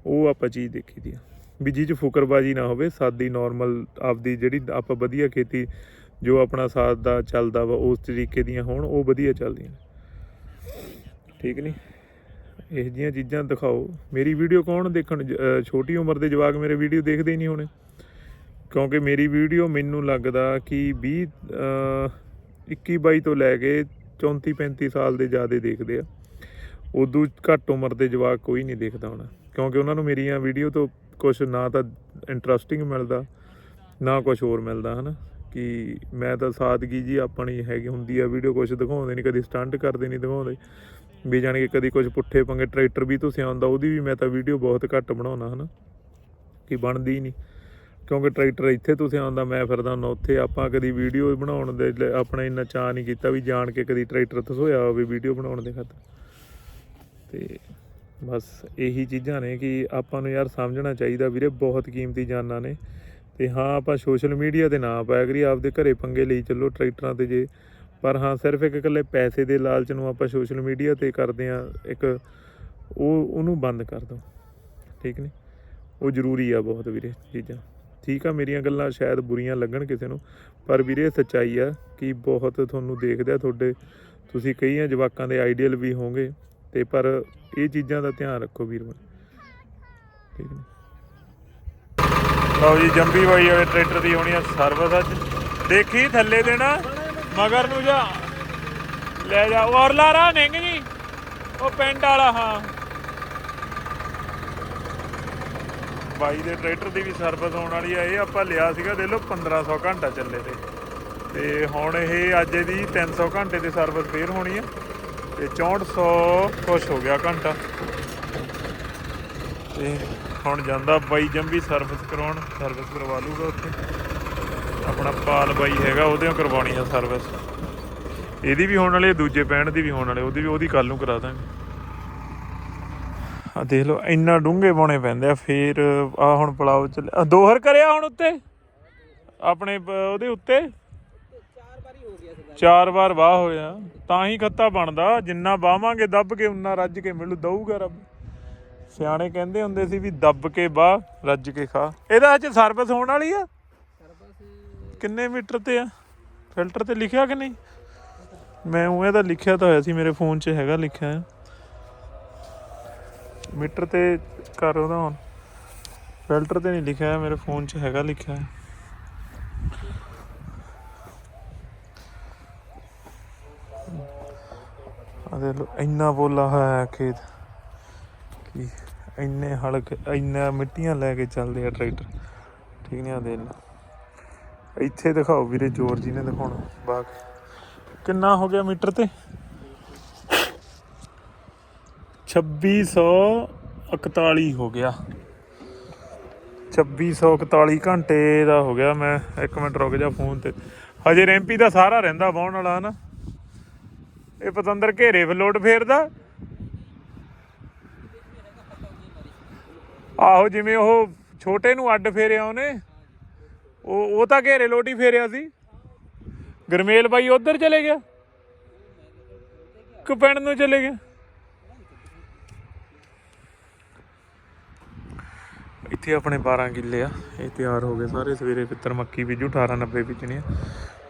ਉਹ ਆਪਾਂ ਚੀਜ਼ ਦੇਖੀ ਦੀ ਆ। ਵੀ ਜਿਹ 'ਚ ਫੁਕਰਬਾਜੀ ਨਾ ਹੋਵੇ, ਸਾਦੀ ਨਾਰਮਲ ਆਪਦੀ ਜਿਹੜੀ ਆਪਾਂ ਵਧੀਆ ਖੇਤੀ ਜੋ ਆਪਣਾ ਸਾਥ ਦਾ ਚੱਲਦਾ ਵਾ, ਉਸ ਤਰੀਕੇ ਦੀਆਂ ਹੋਣ, ਉਹ ਵਧੀਆ ਚੱਲਦੀਆਂ ਠੀਕ ਨਹੀਂ ਇਹ ਜੀਆਂ ਚੀਜ਼ਾਂ ਦਿਖਾਓ। ਮੇਰੀ ਵੀਡੀਓ ਕੌਣ ਦੇਖਣ ਜ- ਛੋਟੀ ਉਮਰ ਦੇ ਜਵਾਕ ਮੇਰੇ ਵੀਡੀਓ ਦੇਖਦੇ ਹੀ ਨਹੀਂ ਹੋਣੇ। ਕਿਉਂਕਿ ਮੇਰੀ ਵੀਡੀਓ ਮੈਨੂੰ ਲੱਗਦਾ ਕਿ 20 ਅਹ 21 22 ਤੋਂ ਲੈ ਕੇ 34 35 ਸਾਲ ਦੇ ਜ਼ਿਆਦੇ ਦੇਖਦੇ ਆ। ਉਦੋਂ ਘੱਟ ਉਮਰ ਦੇ ਜਵਾਕ ਕੋਈ ਨਹੀਂ ਦੇਖਦਾ ਹੋਣਾ। ਕਿਉਂਕਿ ਉਹਨਾਂ ਨੂੰ ਮੇਰੀਆਂ ਵੀਡੀਓ ਤੋਂ ਕੁਝ ਨਾ ਤਾਂ ਇੰਟਰਸਟਿੰਗ ਮਿਲਦਾ, ਨਾ ਕੁਝ ਹੋਰ ਮਿਲਦਾ, ਹਨਾ? ਕਿ ਮੈਂ ਤਾਂ ਸਾਦਗੀ ਜੀ ਆਪਣੀ ਹੈਗੀ ਹੁੰਦੀ ਆ, ਵੀਡੀਓ ਕੁਝ ਦਿਖਾਉਂਦੇ ਨਹੀਂ ਕਦੀ ਸਟੰਟ ਕਰਦੇ ਨਹੀਂ ਦਿਖਾਉਂਦੇ। ਵੀ ਜਾਣ ਕਿ ਕਦੀ ਕੁਝ ਪੁੱਠੇ ਪੰਗੇ ਟਰੈਕਟਰ ਵੀ ਤੁਸੀਂ ਆਉਂਦਾ, ਉਹਦੀ ਵੀ ਮੈਂ ਤਾਂ ਵੀਡੀਓ ਬਹੁਤ ਘੱਟ ਬਣਾਉਣਾ ਹਨਾ? ਕਿ ਬਣਦੀ ਨਹੀਂ ਕਿਉਂਕਿ ਟਰੈਕਟਰ ਇੱਥੇ ਤੁਸੀਂ ਆਉਂਦਾ, ਮੈਂ ਫਿਰਦਾ ਹੁੰਦਾ, ਉੱਥੇ ਆਪਾਂ ਕਦੀ ਵੀਡੀਓ ਬਣਾਉਣ ਦੇ ਆਪਣਾ ਇੰਨਾ ਚਾਹ ਨਹੀਂ ਕੀਤਾ ਵੀ ਜਾਣ ਕੇ ਕਦੀ ਟਰੈਕਟਰ ਧਸੋਇਆ ਹੋਵੇ ਵੀਡੀਓ ਬਣਾਉਣ ਦੇ ਖਾਤਰ। ਤੇ ਬਸ ਇਹੀ ਚੀਜ਼ਾਂ ਨੇ ਕਿ ਆਪਾਂ ਨੂੰ ਯਾਰ ਸਮਝਣਾ ਚਾਹੀਦਾ, ਵੀਰੇ, ਬਹੁਤ ਕੀਮਤੀ ਜਾਨਾਂ ਨੇ। ਤੇ ਹਾਂ, ਆਪਾਂ ਸੋਸ਼ਲ ਮੀਡੀਆ ਤੇ ਨਾ ਪਾਇਆ ਕਰੀ ਆਪਦੇ ਘਰੇ ਪੰਗੇ ਲਈ ਚੱਲੋ ਟਰੈਕਟਰਾਂ ਤੇ ਜੇ। ਪਰ ਹਾਂ, ਸਿਰਫ ਇੱਕ ਇਕੱਲੇ ਪੈਸੇ ਦੇ ਲਾਲਚ ਨੂੰ ਆਪਾਂ ਸੋਸ਼ਲ ਮੀਡੀਆ ਤੇ ਕਰਦੇ ਆ ਇੱਕ ਉਹ, ਉਹਨੂੰ ਬੰਦ ਕਰ ਦੋ। ਠੀਕ ਨੇ? ਉਹ ਜ਼ਰੂਰੀ ਆ ਬਹੁਤ ਵੀਰੇ ਚੀਜ਼ਾਂ। ਠੀਕ ਆ, ਮੇਰੀਆਂ ਗੱਲਾਂ ਸ਼ਾਇਦ ਬੁਰੀਆਂ ਲੱਗਣ ਕਿਸੇ ਨੂੰ, ਪਰ ਵੀਰੇ ਸੱਚਾਈ ਆ ਕਿ ਬਹੁਤ ਤੁਹਾਨੂੰ ਦੇਖਦੇ ਆ ਤੁਹਾਡੇ। ਤੁਸੀਂ ਕਈਆਂ ਜਵਾਕਾਂ ਦੇ ਆਈਡੀਅਲ ਵੀ ਹੋਵੋਗੇ, ਤੇ ਪਰ ਇਹ ਚੀਜ਼ਾਂ ਦਾ ਧਿਆਨ ਰੱਖੋ ਵੀਰ ਬਣ। ਠੀਕ ਨੇ? ਲਓ ਜੀ, ਜੰਬੀ ਬਾਈ ਵਾਲੇ ਟਰੈਕਟਰ ਦੀ ਹੋਣੀ ਆ ਸਰਵਿਸ ਅੱਜ। ਦੇਖੀ ਥੱਲੇ ਦੇਣਾ ਮਗਰ ਨੂੰ ਜਾ। ਲੈ ਜਾ ਔਰ ਲਾਰਾ ਨਿੰਗ ਜੀ। ਉਹ ਪਿੰਡ ਵਾਲਾ, ਹਾਂ। ਬਾਈ ਦੇ ਟਰੈਕਟਰ ਦੀ ਵੀ ਸਰਵਿਸ ਹੋਣ ਵਾਲੀ ਆ, ਇਹ ਆਪਾਂ ਲਿਆ ਸੀਗਾ ਦੇ ਲਓ 1500 ਘੰਟਾ ਚੱਲੇ ਤੇ। ਤੇ ਹੁਣ ਇਹ ਅੱਜ ਦੀ 300 ਘੰਟੇ ਦੀ ਸਰਵਿਸ ਫੇਰ ਹੋਣੀ ਆ। ਤੇ 6400 ਕੁਛ ਹੋ ਗਿਆ ਘੰਟਾ। ਤੇ ਹੁਣ ਜਾਂਦਾ। ਬਾਈ ਜੰਬੀ ਸਰਵਿਸ ਕਰਾਉਣ ਸਰਵਿਸ ਕਰਵਾ ਲੂਗਾ ਉੱਥੇ। ਆਪਣਾ ਪਾਲ ਬਾਈ ਹੈਗਾ ਉਹਦੇ ਕਰਵਾਉਣੀ ਆ ਸਰਵਿਸ ਇਹਦੀ ਵੀ ਹੋਣ ਵਾਲੀ ਦੂਜੇ ਪੈਣ ਦੀ ਵੀ ਹੋਣ ਵਾਲੀ ਉਹਦੀ ਵੀ, ਉਹਦੀ ਕੱਲ ਨੂੰ ਕਰਾ ਦਾਂਗੇ। ਆ ਦੇਖ ਲਓ, ਇੰਨਾ ਡੂੰਘੇ ਪਾਉਣੇ ਪੈਂਦੇ ਆ, ਫੇਰ ਆ ਹੁਣ ਪਲਾਉ ਚ ਦੋਹਰ ਕਰਿਆ ਹੁਣ ਉੱਤੇ? ਆਪਣੇ, ਉਹਦੇ ਉੱਤੇ? ਚਾਰ ਵਾਰ ਵਾਹ ਹੋਇਆ। ਤਾਂ ਹੀ ਖੱਤਾ ਬਣਦਾ, ਜਿੰਨਾ ਵਾਵਾਂਗੇ, ਦੱਬ ਕੇ, ਉਨਾ ਰੱਜ ਕੇ ਮਿਲੂ, ਦਊਗਾ ਰੱਬ। ਸਿਆਣੇ ਕਹਿੰਦੇ ਹੁੰਦੇ ਸੀ ਵੀ ਦੱਬ ਕੇ ਬਾਹ ਰੱਜ ਕੇ ਖਾ। ਇਹਦਾ ਅੱਜ ਸਰਵਿਸ ਹੋਣ ਵਾਲੀ ਆ? ਕਿੰਨੇ ਮੀਟਰ ਤੇ ਆ? ਫਿਲਟਰ ਤੇ ਲਿਖਿਆ ਕਿ ਨਹੀਂ? ਮੈਂ ਉਹ ਇਹਦਾ ਲਿਖਿਆ ਤਾਂ ਹੋਇਆ ਸੀ ਮੇਰੇ ਫੋਨ 'ਚ ਹੈਗਾ ਲਿਖਿਆ। ਮੀਟਰ ਤੇ ਕਰ ਉਹਦਾ ਹੁਣ। ਫਿਲਟਰ ਤੇ ਨਹੀਂ ਲਿਖਿਆ ਮੇਰੇ ਫੋਨ 'ਚ ਹੈਗਾ ਲਿਖਿਆ। ਆ ਲਓ ਇੰਨਾ ਬੋਲਾ ਹੋਇਆ ਹੈ ਖੇਤ। ਕਿ ਇੰਨੇ ਹਲਕ, ਇੰਨਾ ਮਿੱਟੀਆਂ ਲੈ ਕੇ ਚੱਲਦੇ ਆ ਟਰੈਕਟਰ। ਠੀਕ ਨਹੀਂ ਆ, ਦੇਖ ਇੱਥੇ ਦਿਖਾਓ ਵੀਰੇ, ਜੋਰ ਜੀ ਨੇ ਦਿਖਾਉਣਾ ਬਾਕ ਕਿੰਨਾ ਹੋ ਗਿਆ ਮੀਟਰ ਤੇ? 2641 ਹੋ ਗਿਆ। 2641 ਘੰਟੇ ਦਾ ਹੋ ਗਿਆ ਮੈਂ, ਇੱਕ ਮਿੰਟ ਰੁਕ ਜਾ ਫੋਨ ਤੇ। ਹਜੇ ਰੈਂਪੀ ਦਾ ਸਾਰਾ ਰਹਿੰਦਾ ਵਾਹੁਣ ਵਾਲਾ, ਹਨਾ? ਇਹ ਪਤੰਦਰ ਘੇਰੇ ਫਲੋਟ ਫੇਰਦਾ। ਆਹੋ, ਜਿਵੇਂ ਉਹ ਛੋਟੇ ਨੂੰ ਅੱਡ ਫੇਰਿਆ ਉਹਨੇ। ਉਹ ਉਹ ਤਾਂ ਘੇਰੇ ਲੋਟੀ ਫੇਰਿਆ ਸੀ। ਗਰਮੇਲ ਬਾਈ ਉਧਰ ਚਲੇ ਗਿਆ। ਕਿ ਪਿੰਡ ਨੂੰ ਚਲੇ ਗਿਆ। ਇੱਥੇ ਆਪਣੇ 12 ਕਿੱਲੇ ਆ। ਇਹ ਤਿਆਰ ਹੋ ਗਏ ਸਾਰੇ। ਸਵੇਰੇ ਪਿੱਤਰ ਮੱਕੀ ਬੀਜੂ 1890 ਬੀਜਣੀ ਆ।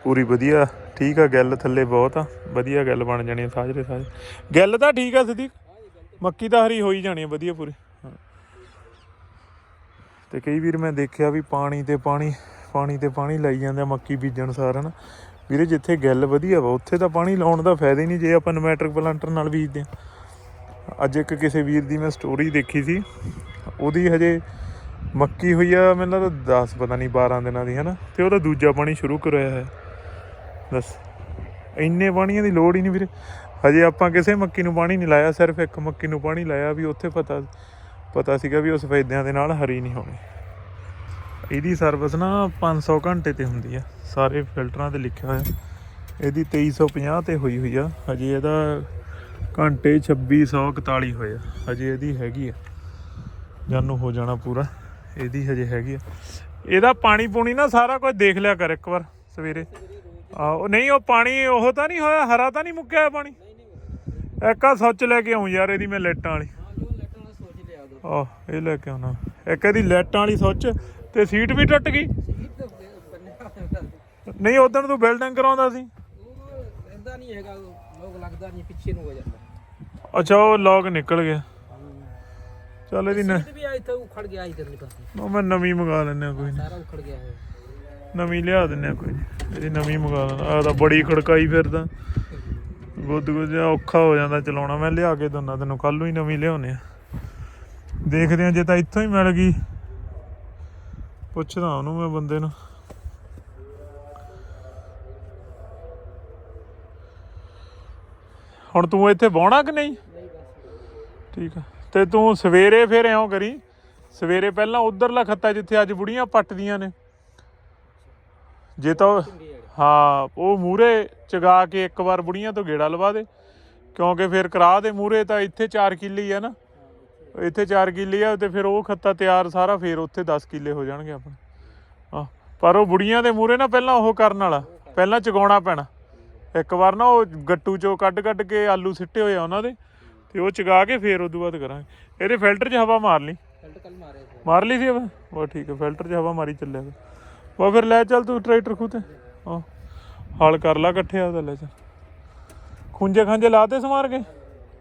ਪੂਰੀ ਵਧੀਆ। ਠੀਕ ਆ, ਗੱਲ ਥੱਲੇ ਬਹੁਤ ਆ। ਵਧੀਆ ਗੱਲ ਬਣ ਜਾਣੀ ਆ, ਸਾਜਰੇ ਸਾਜ ਗੱਲ ਤਾਂ ਠੀਕ ਆ ਸਦੀਕ ਮੱਕੀ ਤਾਂ ਹਰੀ ਹੋਈ ਜਾਣੀ ਆ, ਵਧੀਆ ਪੂਰੀ। ਤੇ ਕਈ ਵੀਰ ਮੈਂ ਦੇਖਿਆ ਵੀ ਪਾਣੀ ਤੇ ਪਾਣੀ ਪਾਣੀ ਤੇ ਪਾਣੀ ਲਾਈ ਜਾਂਦੇ ਮੱਕੀ ਬੀਜਣ ਸਾਰ ਹਨਾ ਵੀਰੇ ਜਿੱਥੇ ਗਿੱਲ ਵਧੀਆ ਵਾ, ਉੱਥੇ ਤਾਂ ਪਾਣੀ ਲਾਉਣ ਦਾ ਫਾਇਦਾ ਹੀ ਨਹੀਂ ਜੇ ਆਪਾਂ ਨਮੈਟ੍ਰਿਕ ਪਲਾਂਟਰ ਨਾਲ ਬੀਜਦੇ ਹਾਂ। ਅੱਜ ਇੱਕ ਕਿਸੇ ਵੀਰ ਦੀ ਮੈਂ ਸਟੋਰੀ ਦੇਖੀ ਸੀ, ਉਹਦੀ ਹਜੇ ਮੱਕੀ ਹੋਈ ਆ, ਮੈਨੂੰ ਲੱਗਦਾ 10 ਪਤਾ ਨਹੀਂ 12 ਦਿਨਾਂ ਦੀ, ਹਨਾ? ਤੇ ਉਹਦਾ ਦੂਜਾ ਪਾਣੀ ਸ਼ੁਰੂ ਕਰਿਆ ਹੈ ਦੱਸ। ਇੰਨੇ ਪਾਣੀਆਂ ਦੀ ਲੋੜ ਹੀ ਨਹੀਂ ਵੀਰੇ। ਹਜੇ ਆਪਾਂ ਕਿਸੇ ਮੱਕੀ ਨੂੰ ਪਾਣੀ ਨਹੀਂ ਲਾਇਆ, ਸਿਰਫ ਇੱਕ ਮੱਕੀ ਨੂੰ ਪਾਣੀ ਲਾਇਆ, ਵੀ ਉੱਥੇ ਪਤਾ ਪਤਾ ਸੀਗਾ ਵੀ ਉਹ ਸਫੈਦਿਆਂ ਦੇ ਨਾਲ ਹਰੀ ਨਹੀਂ ਹੋਣੀ। ਇਹਦੀ ਸਰਵਿਸ ਨਾ 500 ਘੰਟੇ ਤੇ ਹੁੰਦੀ ਆ। ਸਾਰੇ ਫਿਲਟਰਾਂ ਤੇ ਲਿਖਿਆ ਹੋਇਆ। ਇਹਦੀ 2350 ਤੇ ਹੋਈ ਹੋਈ ਆ। ਹਜੇ ਇਹਦਾ ਘੰਟੇ 2641 ਹੋਏ ਆ। ਹਜੇ ਇਹਦੀ ਹੈਗੀ ਆ। ਜਾਨੂੰ ਹੋ ਜਾਣਾ ਪੂਰਾ। ਇਹਦੀ ਹਜੇ ਹੈਗੀ ਆ। ਇਹਦਾ ਪਾਣੀ ਪੂਣੀ ਨਾ ਸਾਰਾ ਕੁਝ ਦੇਖ ਲਿਆ ਕਰ ਇੱਕ ਵਾਰ ਸਵੇਰੇ। ਆਹੋ ਨਹੀਂ, ਉਹ ਪਾਣੀ, ਉਹ ਤਾਂ ਨਹੀਂ ਹੋਇਆ, ਹਰਾ ਤਾਂ ਨਹੀਂ ਮੁੱਕਿਆ ਪਾਣੀ? ਇੱਕ ਆ ਸੱਚ ਲੈ ਕੇ ਆਉਂ ਯਾਰ, ਇਹਦੀ ਮੈਂ ਲੈਟਾਂ ਵਾਲੀ। ਆਹ, ਇਹ ਲੈ ਕੇ ਆਉਣਾ। ਇੱਕ ਇਹਦੀ ਲੈਟਾਂ ਵਾਲੀ ਸੁੱਚ, ਤੇ ਸੀਟ ਵੀ ਟੁੱਟ ਗਈ। ਨਹੀਂ ਉਦੋਂ ਤੂੰ ਬਿਲਡਿੰਗ ਕਰਾਉਂਦਾ ਸੀ। ਰਹਿੰਦਾ ਨਹੀਂ ਹੈਗਾ ਲੋਕ ਲੱਗਦਾ ਨਹੀਂ ਪਿੱਛੇ ਨੂੰ ਹੋ ਜਾਂਦਾ ਅੱਛਾ, ਉਹ ਲੌਗ ਨਿਕਲ ਗਿਆ ਚੱਲ ਇਹਦੀ ਨ- ਸੀਟ ਵੀ ਆਈ ਤਾਂ ਉਖੜ ਗਿਆ ਇਧਰਲੇ ਪਾਸੇ ਮੈਂ ਨਵੀਂ ਮੰਗਾ ਲੈਂਦੇ, ਕੋਈ ਨਹੀਂ ਸਾਰਾ ਉਖੜ ਗਿਆ ਹੈ ਨਵੀਂ ਲਿਆ ਦਿੰਦੇ ਕੋਈ ਇਹਦੀ ਨਵੀਂ ਮੰਗਾ ਲੈਂਦਾ। ਆ ਤਾਂ ਬੜੀ ਖੜਕਾਈ ਫਿਰਦਾ ਗੁੱਦ ਗੁੱਦ ਜਿਹਾ ਔਖਾ ਹੋ ਜਾਂਦਾ ਚਲਾਉਣਾ। ਮੈਂ ਲਿਆ ਕੇ ਦਿੰਦਾ ਤੈਨੂੰ ਕੱਲ ਨੂੰ ਹੀ ਨਵੀਂ ਲਿਆਉਣੇ ਆ। ਦੇਖਦੇ ਆ ਜੇ ਤਾਂ ਇੱਥੋਂ ਹੀ ਮਿਲ ਗਈ। ਪੁੱਛਦਾ ਉਹਨੂੰ ਮੈਂ ਬੰਦੇ ਨੂੰ। ਹੁਣ ਤੂੰ ਇੱਥੇ ਬਹਿਣਾ ਕਿ ਨਹੀਂ? ਠੀਕ ਆ। ਤੇ ਤੂੰ ਸਵੇਰੇ ਫਿਰ ਐਂ ਕਰੀ। ਸਵੇਰੇ ਪਹਿਲਾਂ ਉਧਰਲਾ ਖੱਤਾ ਜਿੱਥੇ ਅੱਜ ਬੁੜੀਆਂ ਪੱਟਦੀਆਂ ਨੇ। ਜੇ ਤਾਂ ਹਾਂ, ਉਹ ਮੂਰੇ ਚਗਾ ਕੇ ਇੱਕ ਵਾਰ ਬੁੜੀਆਂ ਤੋਂ ਗੇੜਾ ਲਵਾ ਦੇ। ਕਿਉਂਕਿ ਫਿਰ ਕਰਾ ਦੇ ਮੂਰੇ ਤਾਂ ਇੱਥੇ 4 ਕਿੱਲੇ ਹੀ ਆ ਨਾ। ਇੱਥੇ 4 ਕਿੱਲੇ ਆ ਤੇ ਫਿਰ ਉਹ ਖੱਤਾ ਤਿਆਰ ਸਾਰਾ ਫਿਰ ਉੱਥੇ 10 ਕਿੱਲੇ ਹੋ ਜਾਣਗੇ ਆਪਣੇ। ਹਾਂ ਪਰ ਉਹ ਬੁੜੀਆਂ ਦੇ ਮੂਰੇ ਨਾ ਪਹਿਲਾਂ ਉਹ ਕਰਨ ਵਾਲਾ ਪਹਿਲਾਂ ਚਗਾਉਣਾ ਪੈਣਾ। ਇੱਕ ਵਾਰ ਨਾ ਉਹ ਗੱਟੂ ਚੋਂ ਕੱਢ ਕੱਢ ਕੇ ਆਲੂ ਸਿੱਟੇ ਹੋਏ ਆ ਉਹਨਾਂ ਦੇ ਤੇ ਉਹ ਚਗਾ ਕੇ ਫਿਰ ਉਦੋਂ ਬਾਅਦ ਕਰਾਂਗੇ। ਇਹਦੇ ਫਿਲਟਰ 'ਚ ਹਵਾ ਮਾਰ ਲਈ। ਕੱਲ ਮਾਰੇ ਲਈ ਸੀ ਹਵਾ? ਉਹ ਠੀਕ ਹੈ ਫਿਲਟਰ 'ਚ ਹਵਾ ਮਾਰੀ ਚੱਲਿਆ। ਉਹ ਫਿਰ ਲੈ ਚੱਲ ਤੂੰ ਟਰੈਕਟਰ ਖੂਤੇ ਹਾਂ ਹਲ ਕਰ ਲਾ ਇਕੱਠੇ ਉਹਦਾ ਲੈ ਚੱਲ। ਖੁੰਝੇ ਖਾਂਜੇ ਲਾਤੇ ਸਮਾਰ ਕੇ?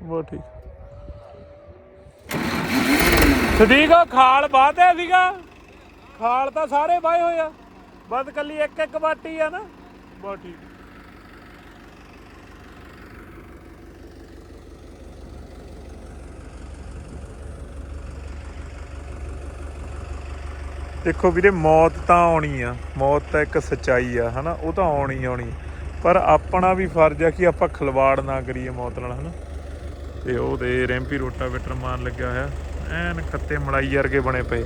ਉਹ ਠੀਕ। ਸਦੀਕ ਉਹ ਖਾਲ ਬਾਤੇ ਸੀਗਾ। ਖਾਲ ਤਾਂ ਸਾਰੇ ਵਾਏ ਹੋਏ ਆ। ਬਸ ਕੱਲੀ ਇੱਕ ਇੱਕ ਬਾਟੀ ਆ ਨਾ। ਬਹੁਤ ਦੇਖੋ ਵੀਰੇ, ਮੌਤ ਤਾਂ ਆਉਣੀ ਆ। ਮੌਤ ਤਾਂ ਇੱਕ ਸੱਚਾਈ ਆ, ਹਨਾ? ਉਹ ਤਾਂ ਆਉਣੀ ਆਉਣੀ। ਪਰ ਆਪਣਾ ਵੀ ਫਰਜ਼ ਆ ਕਿ ਆਪਾਂ ਖਲਵਾੜ ਨਾ ਕਰੀਏ ਮੌਤ ਨਾਲ, ਹਨਾ? ਤੇ ਉਹ ਤੇ ਰੈਂਪੀ ਰੋਟਾਵੇਟਰ ਮਾਰਨ ਲੱਗਿਆ ਹੋਇਆ। ਐਨ ਖੱਤੇ ਮਲਾਈ ਵਰਗੇ ਬਣੇ ਪਏ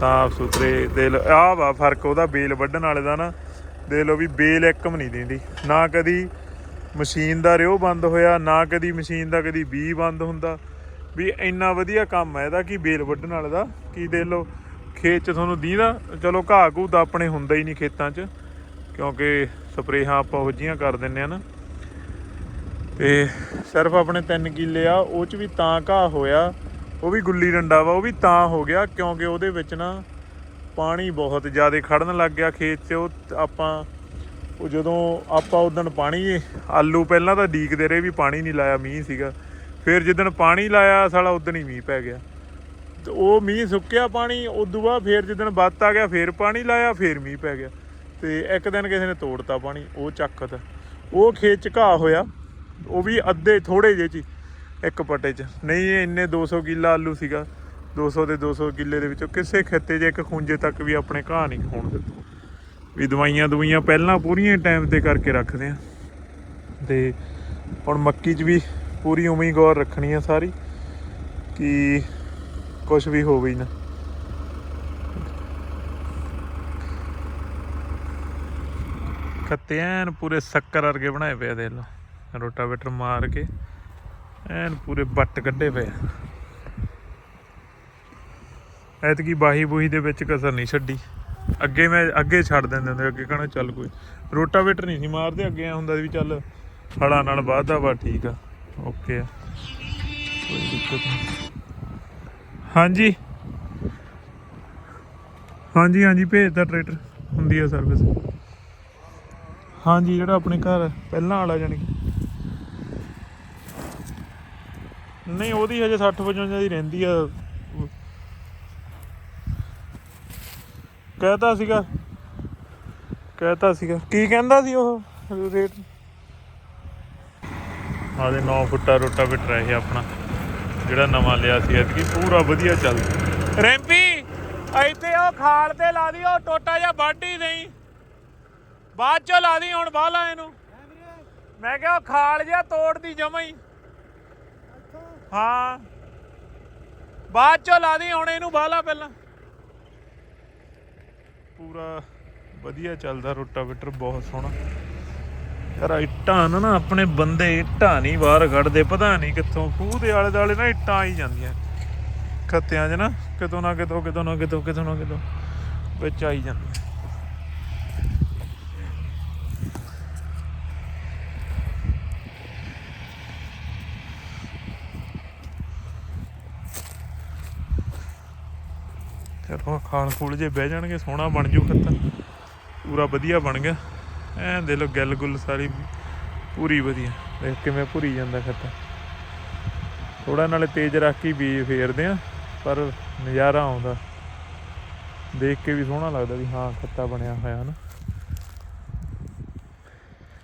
ਸਾਫ਼ ਸੁਥਰੇ ਦਿਲ, ਆਹ ਵਾ ਫ਼ਰਕ ਉਹਦਾ ਬੇਲ ਵੱਢਣ ਵਾਲੇ ਦਾ ਨਾ ਦੇ ਲੋ ਵੀ ਬੇਲ ਇੱਕਮ ਨਹੀਂ ਦਿੰਦੀ। ਨਾ ਕਦੀ ਮਸ਼ੀਨ ਦਾ ਰਿਓ ਬੰਦ ਹੋਇਆ, ਨਾ ਕਦੀ ਮਸ਼ੀਨ ਦਾ ਕਦੀ ਬੀ ਬੰਦ ਹੁੰਦਾ। ਵੀ ਇੰਨਾ ਵਧੀਆ ਕੰਮ ਹੈ ਇਹਦਾ ਕਿ ਬੇਲ ਵੱਢਣ ਵਾਲੇ ਦਾ, ਕੀ ਦੇ ਲੋ ਖੇਤ 'ਚ ਤੁਹਾਨੂੰ ਦੀਦਾ, ਚਲੋ ਘਾਹ ਘੂ ਤਾਂ ਆਪਣੇ ਹੁੰਦਾ ਹੀ ਨਹੀਂ ਖੇਤਾਂ 'ਚ, ਕਿਉਂਕਿ ਸਪਰੇਹਾਂ ਆਪਾਂ ਉਹ ਜਿਹੀਆਂ ਕਰ ਦਿੰਨੇ ਆ ਨਾ। ਤੇ ਸਿਰਫ ਆਪਣੇ 3 ਕਿੱਲੇ ਆ, ਉਹ 'ਚ ਵੀ ਤਾਂ ਘਾਹ ਹੋਇਆ ਉਹ ਵੀ ਗੁੱਲੀ ਡੰਡਾ ਵਾ, ਉਹ ਵੀ ਤਾਂ ਹੋ ਗਿਆ ਕਿਉਂਕਿ ਉਹਦੇ ਵਿੱਚ ਨਾ ਪਾਣੀ ਬਹੁਤ ਜ਼ਿਆਦਾ ਖੜਨ ਲੱਗ ਗਿਆ ਖੇਤ 'ਚ, ਉਹ ਆਪਾਂ, ਉਹ ਜਦੋਂ ਆਪਾਂ ਉਦੋਂ ਪਾਣੀ, ਆਲੂ ਪਹਿਲਾਂ ਤਾਂ ਡੀਕਦੇ ਰਹੇ ਵੀ ਪਾਣੀ ਨਹੀਂ ਲਾਇਆ, ਮੀਂਹ ਸੀਗਾ। ਫਿਰ ਜਿੱਦਣ ਪਾਣੀ ਲਾਇਆ, ਸਾਲਾ ਉਦੋਂ ਹੀ ਮੀਂਹ ਪੈ ਗਿਆ। ਤੇ ਉਹ ਮੀਂਹ ਸੁੱਕਿਆ ਪਾਣੀ, ਉਦੋਂ ਬਾਅਦ ਫਿਰ ਜਿੱਦਣ ਬੱਤ ਆ ਗਿਆ, ਫਿਰ ਪਾਣੀ ਲਾਇਆ, ਫਿਰ ਮੀਂਹ ਪੈ ਗਿਆ। ਤੇ ਇੱਕ ਦਿਨ ਕਿਸੇ ਨੇ ਤੋੜਤਾ ਪਾਣੀ, ਉਹ ਚੱਕਤ ਉਹ ਖੇਤ ਚ ਘਾਹ ਹੋਇਆ, ਉਹ ਵੀ ਅੱਧੇ ਥੋੜੇ ਜਿਹੇ ਚ ਇੱਕ ਪੱਟੇ ਚ। ਨਹੀਂ, ਇਹ ਇੰਨੇ 200 ਕਿੱਲਾ ਆਲੂ ਸੀਗਾ। 200 ਦੇ 200 ਕਿੱਲੇ ਦੇ ਵਿੱਚੋਂ ਕਿਸੇ ਖੇਤੇ 'ਚ ਇੱਕ ਖੁੰਝੇ ਤੱਕ ਵੀ ਆਪਣੇ ਘਾਹ ਨਹੀਂ ਹੋਣ ਦਿੱਤਾ। ਵੀ ਦਵਾਈਆਂ ਦਵਾਈਆਂ ਪਹਿਲਾਂ ਪੂਰੀਆਂ ਟਾਈਮ ਤੇ ਕਰਕੇ ਰੱਖਦੇ ਆ। ਤੇ ਹੁਣ ਮੱਕੀ 'ਚ ਵੀ ਪੂਰੀ ਉਵੇਂ ਹੀ ਗੌਰ ਰੱਖਣੀ ਆ ਸਾਰੀ, ਕਿ ਕੁਝ ਵੀ ਹੋਵੇ ਨਾ। ਖੱਤੇ ਪੂਰੇ ਸ਼ੱਕਰ ਵਰਗੇ ਬਣਾਏ ਪਏ ਆ ਦੇਖ ਲਓ। ਰੋਟਾਵੇਟਰ ਮਾਰ ਕੇ। ਐਨ ਪੂਰੇ ਬੱਟ ਕੱਢੇ ਪਏ ਆ। ਐਤਕੀ ਬਾਹੀ ਬੂਹੀ ਦੇ ਵਿੱਚ ਕਸਰ ਨਹੀਂ ਛੱਡੀ। ਅੱਗੇ ਮੈਂ ਅੱਗੇ ਛੱਡ ਦਿੰਦੇ ਹੁੰਦੇ, ਅੱਗੇ ਕਹਣਾ ਚੱਲ ਕੋਈ। ਰੋਟਾਵੇਟਰ ਨਹੀਂ ਸੀ ਮਾਰਦੇ, ਅੱਗੇ ਐ ਹੁੰਦਾ ਵੀ ਚੱਲ ਹੜਾ ਨਾਲ ਵਾਧਾ ਵਾ, ਠੀਕ ਆ। ਓਕੇ ਆ। ਕੋਈ ਦਿੱਕਤ ਨਹੀਂ। ਹਾਂਜੀ। ਹਾਂਜੀ ਹਾਂਜੀ ਭੇਜਦਾ ਟਰੈਕਟਰ। ਹੁੰਦੀ ਆ ਸਰਵਿਸ ਹਾਂਜੀ, ਜਿਹੜਾ ਆਪਣੇ ਘਰ ਪਹਿਲਾਂ ਵਾਲਾ ਜਾਨੀ ਕਿ। ਨਹੀਂ ਉਹਦੀ ਹਜੇ 60 55 ਦੀ ਰਹਿੰਦੀ ਆ। ਕਹਤਾ ਸੀਗਾ। ਕਹਤਾ ਸੀਗਾ। ਕੀ ਕਹਿੰਦਾ ਸੀ ਉਹ ਰੇਟ? ਆਦੇ 9 ਫੁੱਟਾ ਰੋਟਾ ਬਿਟ ਇਹ ਆਪਣਾ। ਜਿਹੜਾ ਨਵਾਂ ਲਿਆ ਸੀ ਐਤਕੀ ਪੂਰਾ ਵਧੀਆ ਚੱਲਦਾ ਰੈਂਪੀ ਇੱਥੇ ਉਹ ਖਾਲ ਤੇ ਲਾ ਦੀ ਉਹ ਟੋਟਾ ਜਿਹਾ ਬਾਢੀ ਨਹੀਂ ਬਾਅਦ ਚੋਂ ਲਾ ਦੀ ਹੁਣ ਬਾਹਲਾ ਇਹਨੂੰ। ਮੈਂ ਕਿਹਾ ਉਹ ਖਾਲ ਜਿਹਾ ਤੋੜਦੀ ਜਮਾ ਹੀ। ਹਾਂ। ਬਾਅਦ ਚੋਂ ਲਾ ਦੀ ਹੁਣ ਇਹਨੂੰ ਬਾਹਲਾ ਪਹਿਲਾਂ। ਪੂਰਾ ਵਧੀਆ ਚੱਲਦਾ ਰੋਟਾਵੇਟਰ, ਬਹੁਤ ਸੋਹਣਾ। ਯਾਰ ਇੱਟਾਂ ਨਾ ਨਾ, ਆਪਣੇ ਬੰਦੇ ਇੱਟਾਂ ਨਹੀਂ ਬਾਹਰ ਕੱਢਦੇ, ਪਤਾ ਨਹੀਂ ਕਿੱਥੋਂ, ਖੂਹ ਦੇ ਆਲੇ ਦਾਲੇ ਨਾ ਇੱਟਾਂ ਆਈ ਜਾਂਦੀਆਂ। ਖੱਤਿਆਂ 'ਚ ਨਾ, ਕਿਤੋਂ ਨਾ ਕਿਤੋਂ ਕਿਤੋਂ ਨਾ ਕਿਤੋਂ ਕਿਤੋਂ ਨਾ ਕਿਤੋਂ ਵਿੱਚ ਆਈ ਜਾਂਦੀਆਂ। ਖਾਣ ਖੂਲ ਜੇ ਬਹਿ ਜਾਣਗੇ, ਸੋਹਣਾ ਬਣ ਜੂ ਖੱਤਾ। ਪੂਰਾ ਵਧੀਆ ਬਣ ਗਿਆ। ਐਂ ਦੇ ਲੋ ਗੱਲ ਗੁੱਲ ਸਾਰੀ ਪੂਰੀ ਵਧੀਆ। ਦੇਖ ਕਿਵੇਂ ਭੁਰੀ ਜਾਂਦਾ ਖੱਤਾ। ਥੋੜਾ ਨਾਲੇ ਤੇਜ਼ ਰੱਖ ਕੇ ਬੀਜ ਫੇਰਦੇ ਆ ਪਰ ਨਜ਼ਾਰਾ ਆਉਂਦਾ। ਦੇਖ ਕੇ ਵੀ ਸੋਹਣਾ ਲੱਗਦਾ ਵੀ ਹਾਂ, ਖੱਤਾ ਬਣਿਆ ਹੋਇਆ ਨਾ।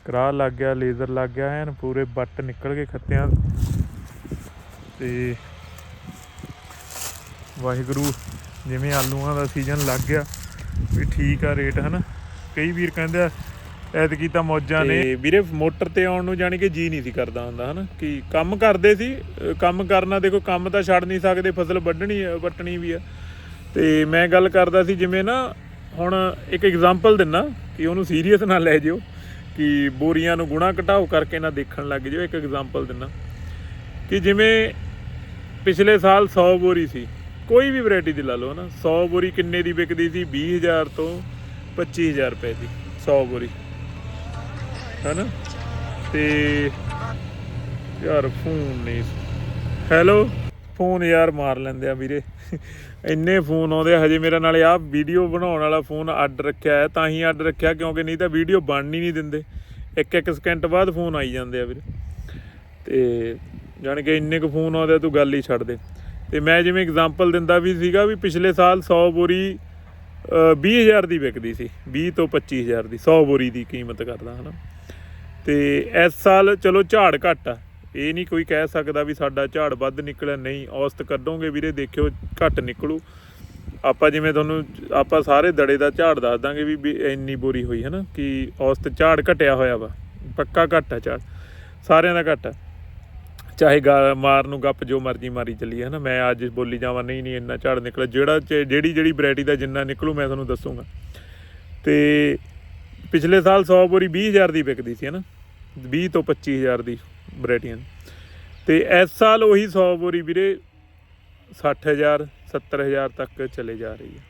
ਕਰਾ ਲੱਗ ਗਿਆ, ਲੇਜ਼ਰ ਲੱਗ ਗਿਆ, ਐਨ ਪੂਰੇ ਬੱਟ ਨਿਕਲ ਗਏ ਖੱਤਿਆਂ ਤੇ ਵਾਹਿਗੁਰੂ ਜਿਵੇਂ ਆਲੂਆਂ ਦਾ ਸੀਜ਼ਨ ਲੱਗ ਗਿਆ, ਵੀ ਠੀਕ ਆ ਰੇਟ ਹਨਾ? ਕਈ ਵੀਰ ਕਹਿੰਦੇ ਆ, ਐਤਕੀ ਤਾਂ ਮੌਜਾਂ ਨੇ। ਵੀਰੇ, ਮੋਟਰ ਤੇ ਆਉਣ ਨੂੰ ਜਾਣੀ ਕਿ ਜੀ ਨਹੀਂ ਸੀ ਕਰਦਾ ਹੁੰਦਾ, ਹਨਾ? ਕਿ ਕੰਮ ਕਰਦੇ ਸੀ ਕੰਮ ਕਰਨਾ, ਦੇਖੋ, ਕੰਮ ਤਾਂ ਛੱਡ ਨਹੀਂ ਸਕਦੇ, ਫਸਲ ਵੱਢਣੀ ਵੱਟਣੀ ਵੀ ਆ। ਤੇ ਮੈਂ ਗੱਲ ਕਰਦਾ ਸੀ, ਜਿਵੇਂ ਨਾ, ਹੁਣ ਇੱਕ ਐਗਜ਼ਾਮਪਲ ਦਿੰਨਾ, ਕਿ ਉਹਨੂੰ ਸੀਰੀਅਸ ਨਾ ਲੈ ਜਿਓ, ਕਿ ਬੋਰੀਆਂ ਨੂੰ ਗੁਣਾ ਘਟਾਓ ਕਰਕੇ ਨਾ ਦੇਖਣ ਲੱਗ ਜਿਓ, ਇੱਕ ਐਗਜ਼ਾਮਪਲ ਦਿੰਨਾ। ਕਿ ਜਿਵੇਂ ਪਿਛਲੇ ਸਾਲ 100 ਬੋਰੀ ਸੀ ਕੋਈ ਵੀ ਵੈਰਾਈਟੀ ਦੀ ਲਾ ਲਓ ਨਾ 100 ਬੋਰੀ ਕਿੰਨੇ ਦੀ ਵਿਕਦੀ ਸੀ? 20000 ਤੋਂ 25000 ਰੁਪਏ ਦੀ 100 ਬੋਰੀ। ਹੈਨਾ? ਤੇ ਯਾਰ ਫੋਨ ਨਹੀਂ ਹੈਲੋ ਫੋਨ ਯਾਰ ਮਾਰ ਲੈਂਦੇ ਆ ਵੀਰੇ। ਇੰਨੇ ਫੋਨ ਆਉਂਦੇ ਆ, ਹਜੇ ਮੇਰੇ ਨਾਲ ਆਹ ਵੀਡੀਓ ਬਣਾਉਣ ਵਾਲਾ ਫੋਨ ਅੱਡ ਰੱਖਿਆ ਹੈ ਤਾਂ ਹੀ ਅੱਡ ਰੱਖਿਆ ਕਿਉਂਕਿ ਨਹੀਂ ਤਾਂ ਵੀਡੀਓ ਬਣ ਹੀ ਨਹੀਂ ਦਿੰਦੇ। ਇੱਕ ਇੱਕ ਸਕਿੰਟ ਬਾਅਦ ਫੋਨ ਆਈ ਜਾਂਦੇ ਆ ਵੀਰੇ। ਤੇ ਜਾਣ ਕੇ ਇੰਨੇ ਕੁ ਫੋਨ ਆਉਂਦੇ ਆ, ਤੂੰ ਗੱਲ ਹੀ ਛੱਡ ਦੇ। ਤੇ ਮੈਂ ਜਿਵੇਂ ਐਗਜ਼ਾਮਪਲ ਦਿੰਦਾ ਵੀ ਸੀਗਾ ਵੀ ਪਿਛਲੇ ਸਾਲ 100 ਬੋਰੀ ਅ, 20000 ਦੀ ਵਿਕਦੀ ਸੀ 20 ਤੋਂ 25000 ਦੀ 100 ਬੋਰੀ ਦੀ ਕੀਮਤ ਕਰਦਾ ਹਨਾ। ਤੇ ਇਸ ਸਾਲ ਚਲੋ ਝਾੜ ਘੱਟ ਆ ਇਹ ਨਹੀਂ ਕੋਈ ਕਹਿ ਸਕਦਾ ਵੀ ਸਾਡਾ ਝਾੜ ਵੱਧ ਨਿਕਲਿਆ ਨਹੀਂ ਔਸਤ ਕੱਢੋਗੇ ਵੀਰੇ ਦੇਖਿਓ ਘੱਟ ਨਿਕਲੂ। ਆਪਾਂ ਜਿਵੇਂ ਤੁਹਾਨੂੰ ਆਪਾਂ ਸਾਰੇ ਦੜੇ ਦਾ ਝਾੜ ਦੱਸ ਦਾਂਗੇ ਵੀ ਵੀ ਇੰਨੀ ਬੋਰੀ ਹੋਈ ਹੈ ਨਾ ਕਿ ਔਸਤ ਝਾੜ ਘਟਿਆ ਹੋਇਆ ਵਾ ਪੱਕਾ ਘੱਟ ਆ ਝਾੜ ਸਾਰਿਆਂ ਦਾ ਘੱਟ ਆ। ਚਾਹੇ ਗਾ ਮਾਰ ਨੂੰ ਗੱਪ ਜੋ ਮਰਜ਼ੀ ਮਾਰੀ ਚੱਲੀ ਹੈ ਨਾ ਮੈਂ ਅੱਜ ਬੋਲੀ ਜਾਵਾਂ, ਨਹੀਂ ਨਹੀਂ, ਇੰਨਾ ਝਾੜ ਨਿਕਲਿਆ। ਜਿਹੜਾ ਜਿਹੜੀ ਜਿਹੜੀ ਵੈਰਾਈਟੀ ਦਾ ਜਿੰਨਾ ਨਿਕਲੂ, ਮੈਂ ਤੁਹਾਨੂੰ ਦੱਸੂਗਾ। ਤੇ ਪਿਛਲੇ ਸਾਲ 100 ਬੋਰੀ 20000 ਦੀ ਵਿਕਦੀ ਸੀ ਹੈ ਨਾ 20 ਤੋਂ 25000 ਦੀ ਵੈਰਾਈਟੀਆਂ ਤੇ ਇਸ ਸਾਲ ਉਹੀ 100 ਬੋਰੀ ਵੀਰੇ 60000 70000 ਤੱਕ ਚਲੇ ਜਾ ਰਹੀ ਹੈ।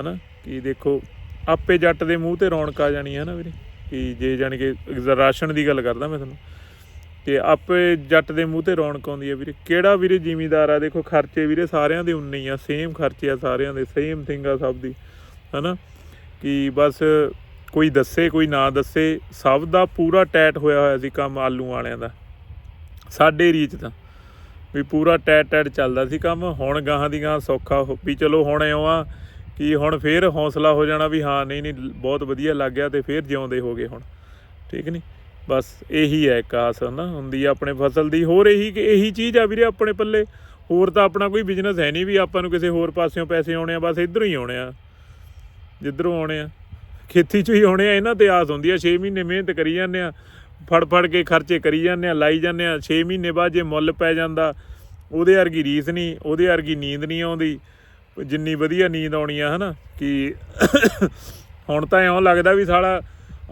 ਹਨਾ? ਕਿ ਦੇਖੋ, ਆਪੇ ਜੱਟ ਦੇ ਮੂੰਹ ਤੇ ਰੌਣਕ ਆ ਜਾਣੀ ਹੈ ਨਾ ਵੀਰੇ? ਕਿ ਜੇ ਜਾਣੀ ਕਿ ਰਾਸ਼ਨ ਦੀ ਗੱਲ ਕਰਦਾ ਮੈਂ ਤੁਹਾਨੂੰ। ਤੇ ਆਪੇ ਜੱਟ ਦੇ ਮੂੰਹ ਤੇ ਰੌਣਕ ਆਉਂਦੀ ਹੈ ਵੀਰੇ। ਕਿਹੜਾ ਵੀਰੇ ਜ਼ਿਮੀਦਾਰ ਆ? ਦੇਖੋ ਖਰਚੇ ਵੀਰੇ ਸਾਰਿਆਂ ਦੇ ਉਨੇ ਹੀ ਆ। ਸੇਮ ਖਰਚੇ ਆ ਸਾਰਿਆਂ ਦੇ ਸੇਮ ਥਿੰਗ ਆ ਸਭ ਦੀ। ਹਨਾ? ਕਿ ਬਸ ਕੋਈ ਦੱਸੇ, ਕੋਈ ਨਾ ਦੱਸੇ, ਸਭ ਦਾ ਪੂਰਾ ਟੈਟ ਹੋਇਆ ਹੋਇਆ ਸੀ ਕੰਮ ਆਲੂ ਵਾਲਿਆਂ ਦਾ। ਸਾਡੇ ਰੀਚ ਤਾਂ ਵੀ ਪੂਰਾ ਟੈਟ ਟੈਟ ਚੱਲਦਾ ਸੀ ਕੰਮ। ਹੁਣ ਗਾਹਾਂ ਦੀ ਗਾਹਾਂ ਸੌਖਾ ਹੋ- ਵੀ ਚਲੋ ਹੁਣ ਇਉਂ ਆ ਕਿ ਹੁਣ ਫੇਰ ਹੌਸਲਾ ਹੋ ਜਾਣਾ ਵੀ ਹਾਂ, ਨਹੀਂ ਨਹੀਂ, ਬਹੁਤ ਵਧੀਆ ਲੱਗ ਗਿਆ ਤੇ ਫੇਰ ਜਿਉਂਦੇ ਹੋ ਗਏ ਹੁਣ। ਠੀਕ ਨਹੀਂ ਬਸ ਇਹੀ ਹੈ ਇੱਕ ਆਸ ਨਾ ਹੁੰਦੀ ਆ ਆਪਣੇ ਫਸਲ ਦੀ। ਹੋਰ ਇਹੀ ਕਿ ਇਹੀ ਚੀਜ਼ ਆ ਵੀਰੇ ਆਪਣੇ ਪੱਲੇ। ਹੋਰ ਤਾਂ ਆਪਣਾ ਕੋਈ ਬਿਜ਼ਨਸ ਹੈ ਨਹੀਂ ਵੀ ਆਪਾਂ ਨੂੰ ਕਿਸੇ ਹੋਰ ਪਾਸਿਓਂ ਪੈਸੇ ਆਉਣੇ ਆ, ਬਸ ਇਧਰੋਂ ਹੀ ਆਉਣੇ ਆ। ਜਿੱਧਰੋਂ ਆਉਣੇ ਆ। ਖੇਤੀ 'ਚ ਹੀ ਆਉਣੇ ਆ, ਇਹਨਾਂ ਤੇ ਆਸ ਹੁੰਦੀ ਆ। 6 ਮਹੀਨੇ ਮਿਹਨਤ ਕਰੀ ਜਾਂਦੇ ਆ ਫੜ ਫੜ ਕੇ ਖਰਚੇ ਕਰੀ ਜਾਂਦੇ ਆ, ਲਾਈ ਜਾਂਦੇ ਆ। 6 ਮਹੀਨੇ ਬਾਅਦ ਜੇ ਮੁੱਲ ਪੈ ਜਾਂਦਾ, ਉਹਦੇ ਵਰਗੀ ਰੀਸ ਨਹੀਂ, ਉਹਦੇ ਵਰਗੀ ਨੀਂਦ ਨਹੀਂ ਆਉਂਦੀ। ਜਿੰਨੀ ਵਧੀਆ ਨੀਂਦ ਆਉਣੀ ਆ, ਹਨਾ? ਕਿ ਹੁਣ ਤਾਂ ਇਉਂ ਲੱਗਦਾ ਵੀ ਸਾਲਾ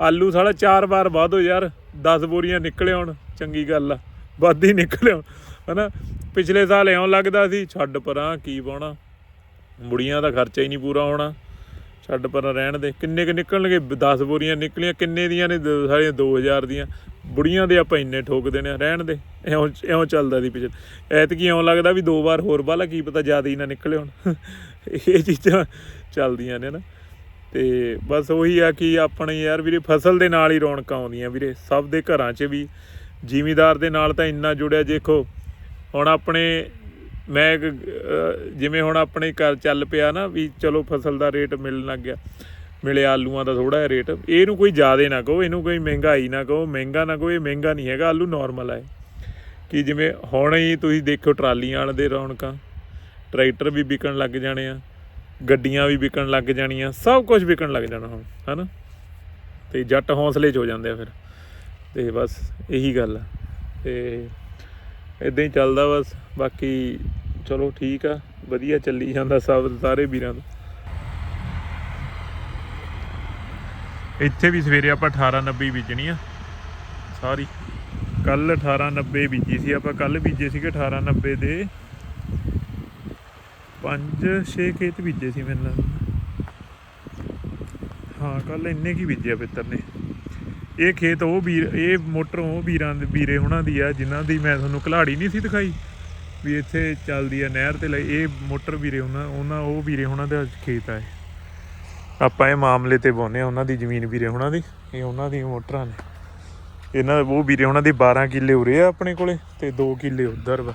ਆਲੂ ਸਾਲਾ ਚਾਰ ਵਾਰ ਵਾਧੋ ਯਾਰ। 10 ਬੋਰੀਆਂ ਨਿਕਲੇ ਹੁਣ, ਚੰਗੀ ਗੱਲ ਆ। ਵੱਧ ਹੀ ਨਿਕਲੇ ਹੁਣ, ਹਨਾ? ਪਿਛਲੇ ਸਾਲ ਇਉਂ ਲੱਗਦਾ ਸੀ, ਛੱਡ ਪਰਾਂ, ਕੀ ਪਾਉਣਾ? ਬੁੜੀਆਂ ਦਾ ਖਰਚਾ ਹੀ ਨਹੀਂ ਪੂਰਾ ਹੋਣਾ। ਛੱਡ ਪਰਾਂ ਰਹਿਣ ਦੇ। ਕਿੰਨੇ ਕੁ ਨਿਕਲਣਗੇ? 10 ਬੋਰੀਆਂ ਨਿਕਲੀਆਂ, ਕਿੰਨੇ ਦੀਆਂ ਨੇ? ਦ- ਸਾਰੀਆਂ 2000 ਦੀਆਂ। ਬੁੜੀਆਂ ਦੇ ਆਪਾਂ ਇੰਨੇ ਠੋਕ ਦੇਣੇ ਰਹਿਣ ਦੇ। ਇਉਂ ਇਉਂ ਚੱਲਦਾ ਸੀ ਪਿਛਲੇ। ਐਤਕੀ ਇਉਂ ਲੱਗਦਾ ਵੀ ਦੋ ਵਾਰ ਹੋਰ ਬਾਲਾ ਕੀ ਪਤਾ ਜ਼ਿਆਦਾ ਹੀ ਨਾ ਨਿਕਲੇ ਹੁਣ। ਇਹ ਚੀਜ਼ਾਂ ਚੱਲਦੀਆਂ ਨੇ ਨਾ। ਤੇ ਬਸ ਉਹੀ ਆ ਕਿ ਆਪਣੇ ਯਾਰ ਵੀਰੇ ਫਸਲ ਦੇ ਨਾਲ ਹੀ ਰੌਣਕਾਂ ਆਉਂਦੀਆਂ ਵੀਰੇ, ਸਭ ਦੇ ਘਰਾਂ 'ਚ ਵੀ। ਜ਼ਿਮੀਦਾਰ ਦੇ ਨਾਲ ਤਾਂ ਇੰਨਾ ਜੁੜਿਆ, ਦੇਖੋ, ਹੁਣ ਆਪਣੇ ਮੈਂ ਜਿਵੇਂ ਹੁਣ ਆਪਣੇ ਘਰ ਚੱਲ ਪਿਆ ਨਾ ਵੀ ਚਲੋ ਫਸਲ ਦਾ ਰੇਟ ਮਿਲਣ ਲੱਗ ਗਿਆ। ਮਿਲੇ ਆਲੂਆਂ ਦਾ ਥੋੜਾ ਜਿਹਾ ਰੇਟ, ਇਹਨੂੰ ਕੋਈ ਜ਼ਿਆਦਾ ਨਾ ਕਹੋ, ਇਹਨੂੰ ਕੋਈ ਮਹਿੰਗਾਈ ਨਾ ਕਹੋ, ਮਹਿੰਗਾ ਨਾ ਕਹੋ, ਇਹ ਮਹਿੰਗਾ ਨਹੀਂ ਹੈਗਾ, ਆਲੂ ਨਾਰਮਲ ਹੈ ਕਿ ਜਿਵੇਂ ਹੁਣ ਹੀ ਤੁਸੀਂ ਦੇਖੋ ਟਰਾਲੀਆਂ ਵਾਲੇ ਦੇ ਰੌਣਕਾਂ, ਟਰੈਕਟਰ ਵੀ ਵਿਕਣ ਲੱਗ ਜਾਣੇ ਆ। ਗੱਡੀਆਂ ਵੀ ਵਿਕਣ ਲੱਗ ਜਾਣੀਆਂ, ਸਭ ਕੁਝ ਵਿਕਣ ਲੱਗ ਜਾਣਾ ਹੁਣ, ਹਨਾ? ਤੇ ਜੱਟ ਹੌਸਲੇ 'ਚ ਹੋ ਜਾਂਦੇ ਆ ਫਿਰ। ਤੇ ਬਸ ਇਹੀ ਗੱਲ ਆ। ਤੇ ਇਦਾਂ ਹੀ ਚੱਲਦਾ ਬਸ, ਬਾਕੀ ਚਲੋ ਠੀਕ ਆ, ਵਧੀਆ ਚੱਲੀ ਜਾਂਦਾ ਸਭ ਸਾਰੇ ਵੀਰਾਂ ਦਾ। ਇੱਥੇ ਵੀ ਸਵੇਰੇ ਆਪਾਂ 1890 ਬੀਜਣੀ ਆ। ਸਾਰੀ ਕੱਲ 1890 ਬੀਜੀ ਸੀ, ਆਪਾਂ ਕੱਲ ਬੀਜੇ ਸੀਗੇ 1890 ਦੇ 5-6 ਖੇਤ ਬੀਜੇ ਸੀ ਮੈਨੂੰ ਲੱਗਦਾ। ਹਾਂ ਕੱਲ ਇੰਨੇ ਕੀ ਬੀਜਿਆ ਪਿੱਤਰ ਨੇ। ਇਹ ਖੇਤ ਉਹ ਵੀਰ, ਇਹ ਮੋਟਰ ਉਹ ਵੀਰਾਂ ਦੇ, ਵੀਰੇ ਉਹਨਾਂ ਦੀ ਆ, ਜਿਨ੍ਹਾਂ ਦੀ ਮੈਂ ਤੁਹਾਨੂੰ ਘਲਾੜੀ ਨਹੀਂ ਸੀ ਦਿਖਾਈ। ਵੀ ਇੱਥੇ ਚੱਲਦੀ ਆ ਨਹਿਰ ਤੇ ਲਈ, ਇਹ ਮੋਟਰ ਵੀਰੇ ਉਹਨਾਂ ਉਹਨਾਂ, ਉਹ ਵੀਰੇ ਉਹਨਾਂ ਦਾ ਖੇਤ ਆ ਆਪਾਂ ਇਹ ਮਾਮਲੇ ਤੇ ਬੋਨੇ ਆ, ਉਹਨਾਂ ਦੀ ਜ਼ਮੀਨ ਵੀਰੇ ਉਹਨਾਂ ਦੀ, ਇਹ ਉਹਨਾਂ ਦੀ ਮੋਟਰਾਂ ਨੇ। ਇਹਨਾਂ, ਉਹ ਵੀਰੇ ਉਹਨਾਂ ਦੇ 12 ਕਿੱਲੇ ਉਰੇ ਆ ਆਪਣੇ ਕੋਲੇ ਤੇ 2 ਕਿੱਲੇ ਉਧਰ ਵਾ।